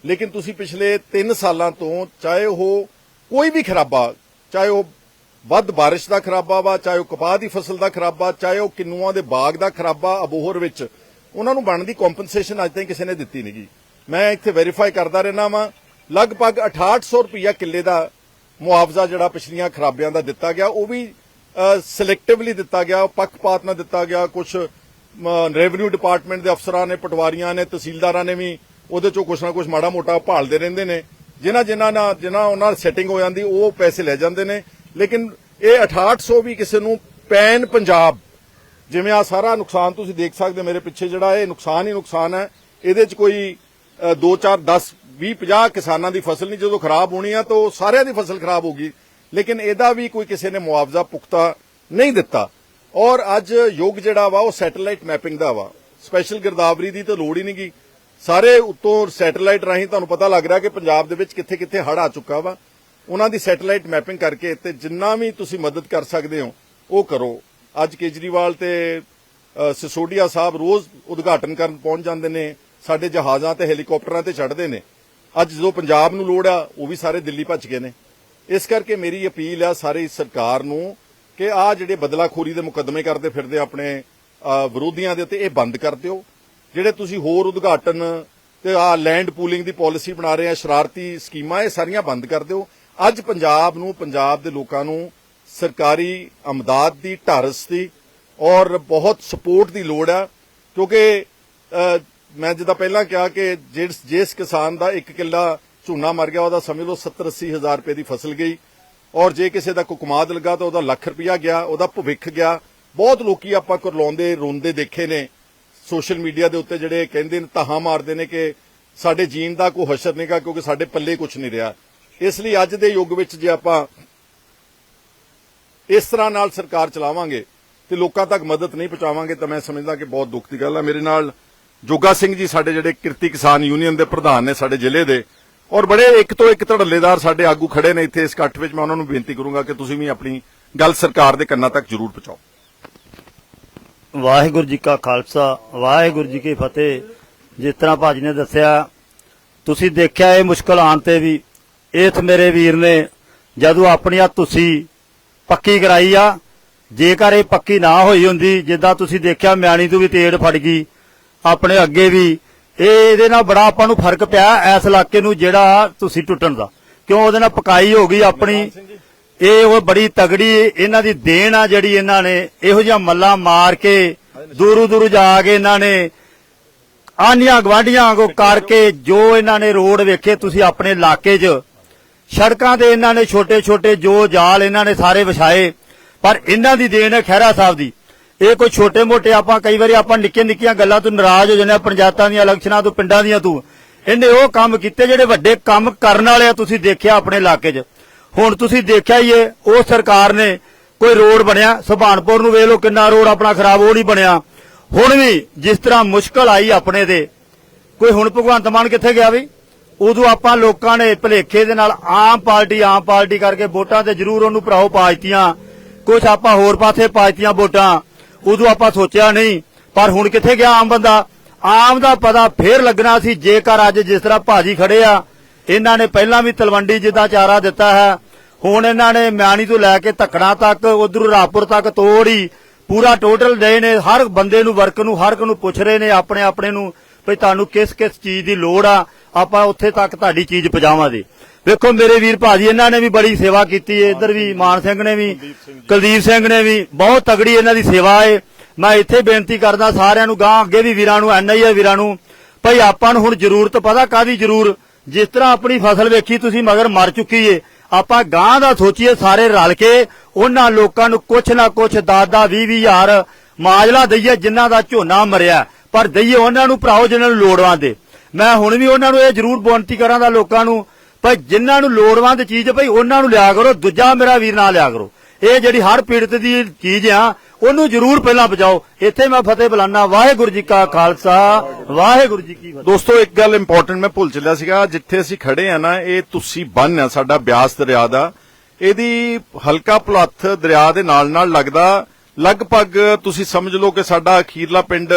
ਲੇਕਿਨ ਤੁਸੀਂ ਪਿਛਲੇ 3 ਸਾਲਾਂ ਤੋਂ ਚਾਹੇ ਉਹ ਕੋਈ ਵੀ ਖਰਾਬਾ, ਚਾਹੇ ਉਹ ਵੱਧ ਬਾਰਿਸ਼ ਦਾ ਖਰਾਬਾ ਵਾ, ਚਾਹੇ ਉਹ ਕਪਾਹ ਦੀ ਫਸਲ ਦਾ ਖਰਾਬਾ, ਚਾਹੇ ਉਹ ਕਿੰਨੂਆਂ ਦੇ ਬਾਗ ਦਾ ਖਰਾਬਾ, ਅਬੋਹਰ ਵਿੱਚ ਉਹਨਾਂ ਨੂੰ ਬਣਦੀ ਕੰਪਨਸੇਸ਼ਨ ਅੱਜ ਤਾਈਂ ਕਿਸੇ ਨੇ ਦਿੱਤੀ ਨਹੀਂਗੀ ਮੈਂ ਇੱਥੇ ਵੈਰੀਫਾਈ ਕਰਦਾ ਰਹਿਣਾ ਵਾਂ, ਲਗਭਗ 6800 ਰੁਪਈਆ ਕਿੱਲੇ ਦਾ ਮੁਆਵਜ਼ਾ ਜਿਹੜਾ ਪਿਛਲੀਆਂ ਖਰਾਬਿਆਂ ਦਾ ਦਿੱਤਾ ਗਿਆ, ਉਹ ਵੀ ਸਿਲੈਕਟਿਵਲੀ ਦਿੱਤਾ ਗਿਆ, ਪੱਖਪਾਤ ਨਾਲ ਦਿੱਤਾ ਗਿਆ ਕੁਝ ਰੈਵਨਿਊ ਡਿਪਾਰਟਮੈਂਟ ਦੇ ਅਫਸਰਾਂ ਨੇ, ਪਟਵਾਰੀਆਂ ਨੇ, ਤਹਿਸੀਲਦਾਰਾਂ ਨੇ ਵੀ ਉਹਦੇ ਚੋਂ ਕੁਛ ਨਾ ਕੁਛ ਮਾੜਾ ਮੋਟਾ ਭਾਲਦੇ ਰਹਿੰਦੇ ਨੇ। ਜਿਨ੍ਹਾਂ ਜਿਨ੍ਹਾਂ ਨਾਲ, ਜਿਨ੍ਹਾਂ ਉਹਨਾਂ ਸੈਟਿੰਗ ਹੋ ਜਾਂਦੀ, ਉਹ ਪੈਸੇ ਲੈ ਜਾਂਦੇ ਨੇ। ਲੇਕਿਨ ਇਹ 6800 ਵੀ ਕਿਸੇ ਨੂੰ ਪੈਨ ਪੰਜਾਬ। ਜਿਵੇਂ ਆ ਸਾਰਾ ਨੁਕਸਾਨ ਤੁਸੀਂ ਦੇਖ ਸਕਦੇ ਹੋ, ਮੇਰੇ ਪਿੱਛੇ ਜਿਹੜਾ ਇਹ ਨੁਕਸਾਨ ਹੀ ਨੁਕਸਾਨ ਹੈ, ਇਹਦੇ ਚ ਕੋਈ 2 4 10 20 50 ਕਿਸਾਨਾਂ ਦੀ ਫਸਲ ਨਹੀਂ। ਜਦੋਂ ਖਰਾਬ ਹੋਣੀ ਆ ਤਾਂ ਉਹ ਸਾਰਿਆਂ ਦੀ ਫਸਲ ਖਰਾਬ ਹੋਗੀ ਲੇਕਿਨ ਇਹਦਾ ਵੀ ਕੋਈ ਕਿਸੇ ਨੇ ਮੁਆਵਜ਼ਾ ਪੁਖਤਾ ਨਹੀਂ ਦਿੱਤਾ। ਔਰ ਅੱਜ ਯੁੱਗ ਜਿਹੜਾ ਵਾ, ਉਹ ਸੈਟੇਲਾਈਟ ਮੈਪਿੰਗ ਦਾ ਵਾ। ਸਪੈਸ਼ਲ ਗਿਰਦਾਵਰੀ ਦੀ ਤਾਂ ਲੋੜ ਹੀ ਨਹੀਂ ਨਹੀਂਗੀ ਸਾਰੇ ਉਤੋਂ ਸੈਟੇਲਾਈਟ ਰਾਹੀਂ ਤੁਹਾਨੂੰ ਪਤਾ ਲੱਗ ਰਿਹਾ ਕਿ ਪੰਜਾਬ ਦੇ ਵਿੱਚ ਕਿੱਥੇ ਕਿੱਥੇ ਹੜ ਆ ਚੁੱਕਾ ਵਾ। ਉਹਨਾਂ ਦੀ ਸੈਟੇਲਾਈਟ ਮੈਪਿੰਗ ਕਰਕੇ ਤੇ ਜਿੰਨਾ ਵੀ ਤੁਸੀਂ ਮਦਦ ਕਰ ਸਕਦੇ ਹੋ, ਉਹ ਕਰੋ। ਅੱਜ ਕੇਜਰੀਵਾਲ ਤੇ ਸਿਸੋਡੀਆ ਸਾਹਿਬ ਰੋਜ਼ ਉਦਘਾਟਨ ਕਰਨ ਪਹੁੰਚ ਜਾਂਦੇ ਨੇ। ਸਾਡੇ ਜਹਾਜ਼ਾਂ ਤੇ, ਹੈਲੀਕਾਪਟਰਾਂ ਤੇ ਚੜ੍ਹਦੇ ਨੇ। ਅੱਜ ਜਦੋਂ ਪੰਜਾਬ ਨੂੰ ਲੋੜ ਆ, ਉਹ ਵੀ ਸਾਰੇ ਦਿੱਲੀ ਭੱਜ ਗਏ ਨੇ। ਇਸ ਕਰਕੇ ਮੇਰੀ ਅਪੀਲ ਆ ਸਾਰੀ ਸਰਕਾਰ ਨੂੰ ਕਿ ਆ ਜਿਹੜੇ ਬਦਲਾਖੋਰੀ ਦੇ ਮੁਕੱਦਮੇ ਕਰਦੇ ਫਿਰਦੇ ਆਪਣੇ ਵਿਰੋਧੀਆਂ ਦੇ ਉੱਤੇ, ਇਹ ਬੰਦ ਕਰ ਦਿਓ। ਜਿਹੜੇ ਤੁਸੀਂ ਹੋਰ ਉਦਘਾਟਨ ਤੇ ਆ ਲੈਂਡ ਪੂਲਿੰਗ ਦੀ ਪਾਲਿਸੀ ਬਣਾ ਰਹੇ ਆ, ਸ਼ਰਾਰਤੀ ਸਕੀਮਾਂ, ਇਹ ਸਾਰੀਆਂ ਬੰਦ ਕਰ ਦਿਓ। ਅੱਜ ਪੰਜਾਬ ਨੂੰ, ਪੰਜਾਬ ਦੇ ਲੋਕਾਂ ਨੂੰ ਸਰਕਾਰੀ ਅਮਦਾਦ ਦੀ, ਢਾਰਸ ਦੀ ਔਰ ਬਹੁਤ ਸਪੋਰਟ ਦੀ ਲੋੜ ਆ, ਕਿਉਂਕਿ ਮੈਂ ਜਿੱਦਾਂ ਪਹਿਲਾਂ ਕਿਹਾ ਕਿ ਜਿਸ ਜਿਸ ਕਿਸਾਨ ਦਾ ਇੱਕ ਕਿੱਲਾ ਝੋਨਾ ਮਰ ਗਿਆ, ਉਹਦਾ ਸਮਝ ਲਓ 70 80 ਹਜ਼ਾਰ ਰੁਪਏ ਦੀ ਫਸਲ ਗਈ। ਔਰ ਜੇ ਕਿਸੇ ਦਾ ਕੁਕਮਾਦ ਲੱਗਾ ਤਾਂ ਉਹਦਾ ਲੱਖ ਰੁਪਇਆ ਗਿਆ, ਉਹਦਾ ਭਵਿੱਖ ਗਿਆ। ਬਹੁਤ ਲੋਕੀ ਆਪਾਂ ਕਰਲਾਉਂਦੇ ਰੋਂਦੇ ਦੇਖੇ ਨੇ ਸੋਸ਼ਲ ਮੀਡੀਆ ਦੇ ਉੱਤੇ ਜਿਹੜੇ ਕਹਿੰਦੇ ਨੇ ਤਾਹਾਂ ਮਾਰਦੇ ਨੇ ਕਿ ਸਾਡੇ ਜੀਣ ਦਾ ਕੋਈ ਹਸ਼ਰ ਨਹੀਂਗਾ ਕਿਉਂਕਿ ਸਾਡੇ ਪੱਲੇ ਕੁਝ ਨਹੀਂ ਰਿਹਾ। ਇਸ ਲਈ ਅੱਜ ਦੇ ਯੁੱਗ ਵਿੱਚ ਜੇ ਆਪਾਂ ਇਸ ਤਰ੍ਹਾਂ ਨਾਲ ਸਰਕਾਰ ਚਲਾਵਾਂਗੇ ਤੇ ਲੋਕਾਂ ਤੱਕ ਮਦਦ ਨਹੀਂ ਪਹੁੰਚਾਵਾਂਗੇ ਤਾਂ ਮੈਂ ਸਮਝਦਾ ਕਿ ਬਹੁਤ ਦੁੱਖ ਦੀ ਗੱਲ ਹੈ ਮੇਰੇ ਨਾਲ ਜੋਗਾ ਸਿੰਘ ਜੀ ਸਾਡੇ ਜਿਹੜੇ ਕਿਰਤੀ ਕਿਸਾਨ ਯੂਨੀਅਨ ਦੇ ਪ੍ਰਧਾਨ ਨੇ ਸਾਡੇ ਜ਼ਿਲ੍ਹੇ ਦੇ ਔਰ ਬੜੇ ਇੱਕ ਤੋਂ ਇੱਕ ਧੜੱਲੇਦਾਰ ਸਾਡੇ ਆਗੂ ਖੜੇ ਨੇ ਇੱਥੇ ਇਸ ਇਕੱਠ ਵਿੱਚ। ਮੈਂ ਉਹਨਾਂ ਨੂੰ ਬੇਨਤੀ ਕਰੂੰਗਾ ਕਿ ਤੁਸੀਂ ਵੀ ਆਪਣੀ ਗੱਲ ਸਰਕਾਰ ਦੇ ਕੰਨਾਂ ਤੱਕ ਜ਼ਰੂਰ ਪਹੁੰਚਾਓ। ਵਾਹਿਗੁਰੂ ਜੀ ਕਾ ਖਾਲਸਾ, ਵਾਹਿਗੁਰੂ ਜੀ ਕੀ ਫਤਿਹ। ਜਿਸ ਤਰ੍ਹਾਂ ਭਾਜੀ ਨੇ ਦੱਸਿਆ, ਤੁਸੀਂ ਦੇਖਿਆ ਇਹ ਮੁਸ਼ਕਲ ਆਉਣ ਤੇ ਵੀ ਇਸ ਮੇਰੇ ਵੀਰ ਨੇ, ਜਦੋਂ ਆਪਣੀ ਆ ਤੁਸੀਂ ਪੱਕੀ ਕਰਾਈ ਆ, ਜੇਕਰ ਇਹ ਪੱਕੀ ਨਾ ਹੋਈ ਹੁੰਦੀ, ਜਿੱਦਾਂ ਤੁਸੀਂ ਦੇਖਿਆ, ਮਿਆਣੀ ਤੋਂ ਵੀ ਤੇੜ ਫੜ ਗਈ, ਆਪਣੇ ਅੱਗੇ ਵੀ ਇਹ ਇਹਦੇ ਨਾਲ ਬੜਾ ਆਪਾਂ ਨੂੰ ਫ਼ਰਕ ਪਿਆ ਇਸ ਇਲਾਕੇ ਨੂੰ ਜਿਹੜਾ ਤੁਸੀਂ ਟੁੱਟਣ ਦਾ। ਕਿਉਂ ਉਹਦੇ ਨਾਲ ਪਕਾਈ ਹੋ ਗਈ ਆਪਣੀ। ਇਹ ਉਹ ਬੜੀ ਤਗੜੀ ਇਹਨਾਂ ਦੀ ਦੇਣ ਆ ਜਿਹੜੀ ਇਹਨਾਂ ਨੇ ਇਹੋ ਜਿਹਾ ਮੱਲਾ ਮਾਰ ਕੇ ਦੂਰੋਂ ਦੂਰ ਜਾ ਕੇ ਇਹਨਾਂ ਨੇ ਆਨੀਆਂ ਗਵਾਂਡੀਆਂ ਕੋ ਕਰਕੇ ਜੋ ਇਹਨਾਂ ਨੇ ਰੋਡ ਵੇਖੇ ਤੁਸੀਂ ਆਪਣੇ ਇਲਾਕੇ 'ਚ। ਸੜਕਾਂ ਤੇ ਇਹਨਾਂ ਨੇ ਛੋਟੇ ਛੋਟੇ ਜੋ ਜਾਲ ਇਹਨਾਂ ਨੇ ਸਾਰੇ ਵਿਛਾਏ। ਪਰ ਇਹਨਾਂ ਦੀ ਦੇਣ ਹੈ ਖਹਿਰਾ ਸਾਹਿਬ ਦੀ। ਇਹ ਕੋਈ ਛੋਟੇ ਮੋਟੇ ਆਪਾਂ ਕਈ ਵਾਰੀ ਆਪਾਂ ਨਿੱਕੀਆਂ ਨਿੱਕੀਆਂ ਗੱਲਾਂ ਤੋਂ ਨਾਰਾਜ਼ ਹੋ ਜਾਂਦੇ ਆ ਪੰਚਾਇਤਾਂ ਦੀਆਂ, ਇਲੈਕਸ਼ਨਾਂ ਤੋਂ, ਪਿੰਡਾਂ ਦੀਆਂ ਤੋਂ। ਇਹਨੇ ਉਹ ਕੰਮ ਕੀਤੇ ਜਿਹੜੇ ਵੱਡੇ ਕੰਮ ਕਰਨ ਵਾਲੇ ਆ, ਤੁਸੀਂ ਦੇਖਿਆ ਆਪਣੇ ਇਲਾਕੇ 'ਚ। ਹੁਣ ਤੁਸੀਂ ਦੇਖਿਆ ਹੀ ਏ ਉਹ ਸਰਕਾਰ ਨੇ ਕੋਈ ਰੋਡ ਬਣਿਆ, ਸੁਭਾਨਪੁਰ ਨੂੰ ਵੇਖ ਲਓ ਕਿੰਨਾ ਰੋਡ ਆਪਣਾ ਖਰਾਬ, ਉਹ ਨਹੀਂ ਬਣਿਆ। ਹੁਣ ਵੀ ਜਿਸ ਤਰ੍ਹਾਂ ਮੁਸ਼ਕਲ ਆਈ ਆਪਣੇ ਤੇ, ਕੋਈ ਹੁਣ ਭਗਵੰਤ ਮਾਨ ਕਿੱਥੇ ਗਿਆ ਵੀ? ਉਦੋਂ ਆਪਾਂ ਲੋਕਾਂ ਨੇ ਭਲੇਖੇ ਦੇ ਨਾਲ ਆਮ ਪਾਰਟੀ ਆਮ ਪਾਰਟੀ ਕਰਕੇ ਵੋਟਾਂ ਤੇ ਜ਼ਰੂਰ ਉਹਨੂੰ ਭਰਾਓ ਪਾਜਤੀਆਂ ਕੁਝ ਆਪਾਂ ਹੋਰ ਪਾਸੇ ਪਾਜਤੀਆਂ ਵੋਟਾਂ। ਉਦੋਂ ਆਪਾਂ ਸੋਚਿਆ ਨਹੀਂ, ਪਰ ਹੁਣ ਕਿੱਥੇ ਗਿਆ ਆਮ ਬੰਦਾ? ਆਮ ਦਾ ਪਤਾ ਫੇਰ ਲੱਗਣਾ ਸੀ, ਜੇਕਰ ਅੱਜ ਜਿਸ ਤਰ੍ਹਾਂ ਭਾਜੀ ਖੜੇ ਆ, ਇਹਨਾਂ ਨੇ ਪਹਿਲਾਂ ਵੀ ਤਲਵੰਡੀ ਜਿੱਦਾਂ ਚਾਰਾ ਦਿੱਤਾ ਹੈ, ਹੁਣ ਇਹਨਾਂ ਨੇ ਮਿਆਣੀ ਤੋਂ ਲੈ ਕੇ ਧੱਕਣਾ ਤੱਕ, ਉਧਰ ਰਾਪੁਰ ਤੱਕ ਤੋੜੀ, ਪੂਰਾ ਟੋਟਲ ਦੇ ਨੇ, ਹਰ ਬੰਦੇ ਨੂੰ, ਵਰਕ ਨੂੰ, ਹਰ ਇੱਕ ਨੂੰ ਪੁੱਛ ਰਹੇ ਨੇ ਆਪਣੇ ਆਪਣੇ ਨੂੰ, ਵੀ ਤੁਹਾਨੂੰ ਕਿਸ ਕਿਸ ਚੀਜ਼ ਦੀ ਲੋੜ ਆ, ਆਪਾਂ ਉੱਥੇ ਤੱਕ ਤੁਹਾਡੀ ਚੀਜ਼ ਪਹੁੰਚਾਵਾਂਗੇ। ਵੇਖੋ ਮੇਰੇ ਵੀਰ ਭਾਜੀ ਇਹਨਾਂ ਨੇ ਵੀ ਬੜੀ ਸੇਵਾ ਕੀਤੀ ਹੈ ਇੱਧਰ ਵੀ ਮਾਨ ਸਿੰਘ ਨੇ ਵੀ ਕੁਲਦੀਪ ਸਿੰਘ ਨੇ ਵੀ ਬਹੁਤ ਤਗੜੀ ਇਹਨਾਂ ਦੀ ਸੇਵਾ ਹੈ ਮੈਂ ਇੱਥੇ ਬੇਨਤੀ ਕਰਦਾ ਸਾਰਿਆਂ ਨੂੰ ਗਾਂ ਅੱਗੇ ਵੀ ਵੀਰਾਂ ਨੂੰ ਐਨਆਈਏ ਵੀਰਾਂ ਨੂੰ ਭਈ ਆਪਾਂ ਨੂੰ ਹੁਣ ਜ਼ਰੂਰਤ ਪਤਾ ਕਾਦੀ ਜ਼ਰੂਰ? ਜਿਸ ਤਰ੍ਹਾਂ ਆਪਣੀ ਫਸਲ ਵੇਖੀ ਤੁਸੀਂ ਮਗਰ ਮਰ ਚੁੱਕੀ ਏ। ਆਪਾਂ ਗਾਂ ਦਾ ਸੋਚੀਏ ਸਾਰੇ ਰਲ ਕੇ ਉਹਨਾਂ ਲੋਕਾਂ ਨੂੰ ਕੁਛ ਨਾ ਕੁਛ ਦਾਦਾ 20 ਹਜ਼ਾਰ ਮਾਜਲਾ ਦਈਏ ਜਿਨ੍ਹਾਂ ਦਾ ਝੋਨਾ ਮਰਿਆ। ਪਰ ਦਈਏ ਉਹਨਾਂ ਨੂੰ ਭਰਾਓ ਜਿਨ੍ਹਾਂ ਨੂੰ ਲੋੜਵੰਦ ਏ ਮੈਂ ਹੁਣ ਵੀ ਉਹਨਾਂ ਨੂੰ ਇਹ ਜ਼ਰੂਰ ਬੇਨਤੀ ਕਰਾਂਗਾ ਲੋਕਾਂ ਨੂੰ ਭਈ ਜਿਨ੍ਹਾਂ ਨੂੰ ਲੋੜਵੰਦ ਚੀਜ਼ ਭਈ ਉਹਨਾਂ ਨੂੰ ਲਿਆ ਕਰੋ, ਦੂਜਾ ਮੇਰਾ ਵੀਰ ਨਾ ਲਿਆ ਕਰੋ। ਇਹ ਜਿਹੜੀ ਹਰ ਪੀੜਤ ਦੀ ਚੀਜ਼ ਆ, ਉਹਨੂੰ ਜ਼ਰੂਰ ਪਹਿਲਾਂ ਬਚਾਓ। ਇੱਥੇ ਮੈਂ ਫਤਿਹ ਬੁਲਾਨਾ, ਵਾਹਿਗੁਰੂ ਜੀ ਕਾ ਖਾਲਸਾ, ਵਾਹਿਗੁਰੂ ਜੀ ਕੀ ਫਤਿਹ। ਦੋਸਤੋ, ਇੱਕ ਗੱਲ ਇੰਪੋਰਟੈਂਟ ਮੈਂ ਭੁੱਲ ਚੱਲਿਆ ਸੀਗਾ, ਜਿੱਥੇ ਅਸੀਂ ਖੜੇ ਆ ਨਾ, ਇਹ ਤੁਸੀਂ ਬੰਨ ਆ, ਸਾਡਾ ਬਿਆਸ ਦਰਿਆ ਦਾ। ਇਹਦੀ ਹਲਕਾ ਭੁਲੱਥ ਦਰਿਆ ਦੇ ਨਾਲ ਨਾਲ ਲੱਗਦਾ। ਲਗਭਗ ਤੁਸੀਂ ਸਮਝ ਲਓ ਕਿ ਸਾਡਾ ਅਖੀਰਲਾ ਪਿੰਡ,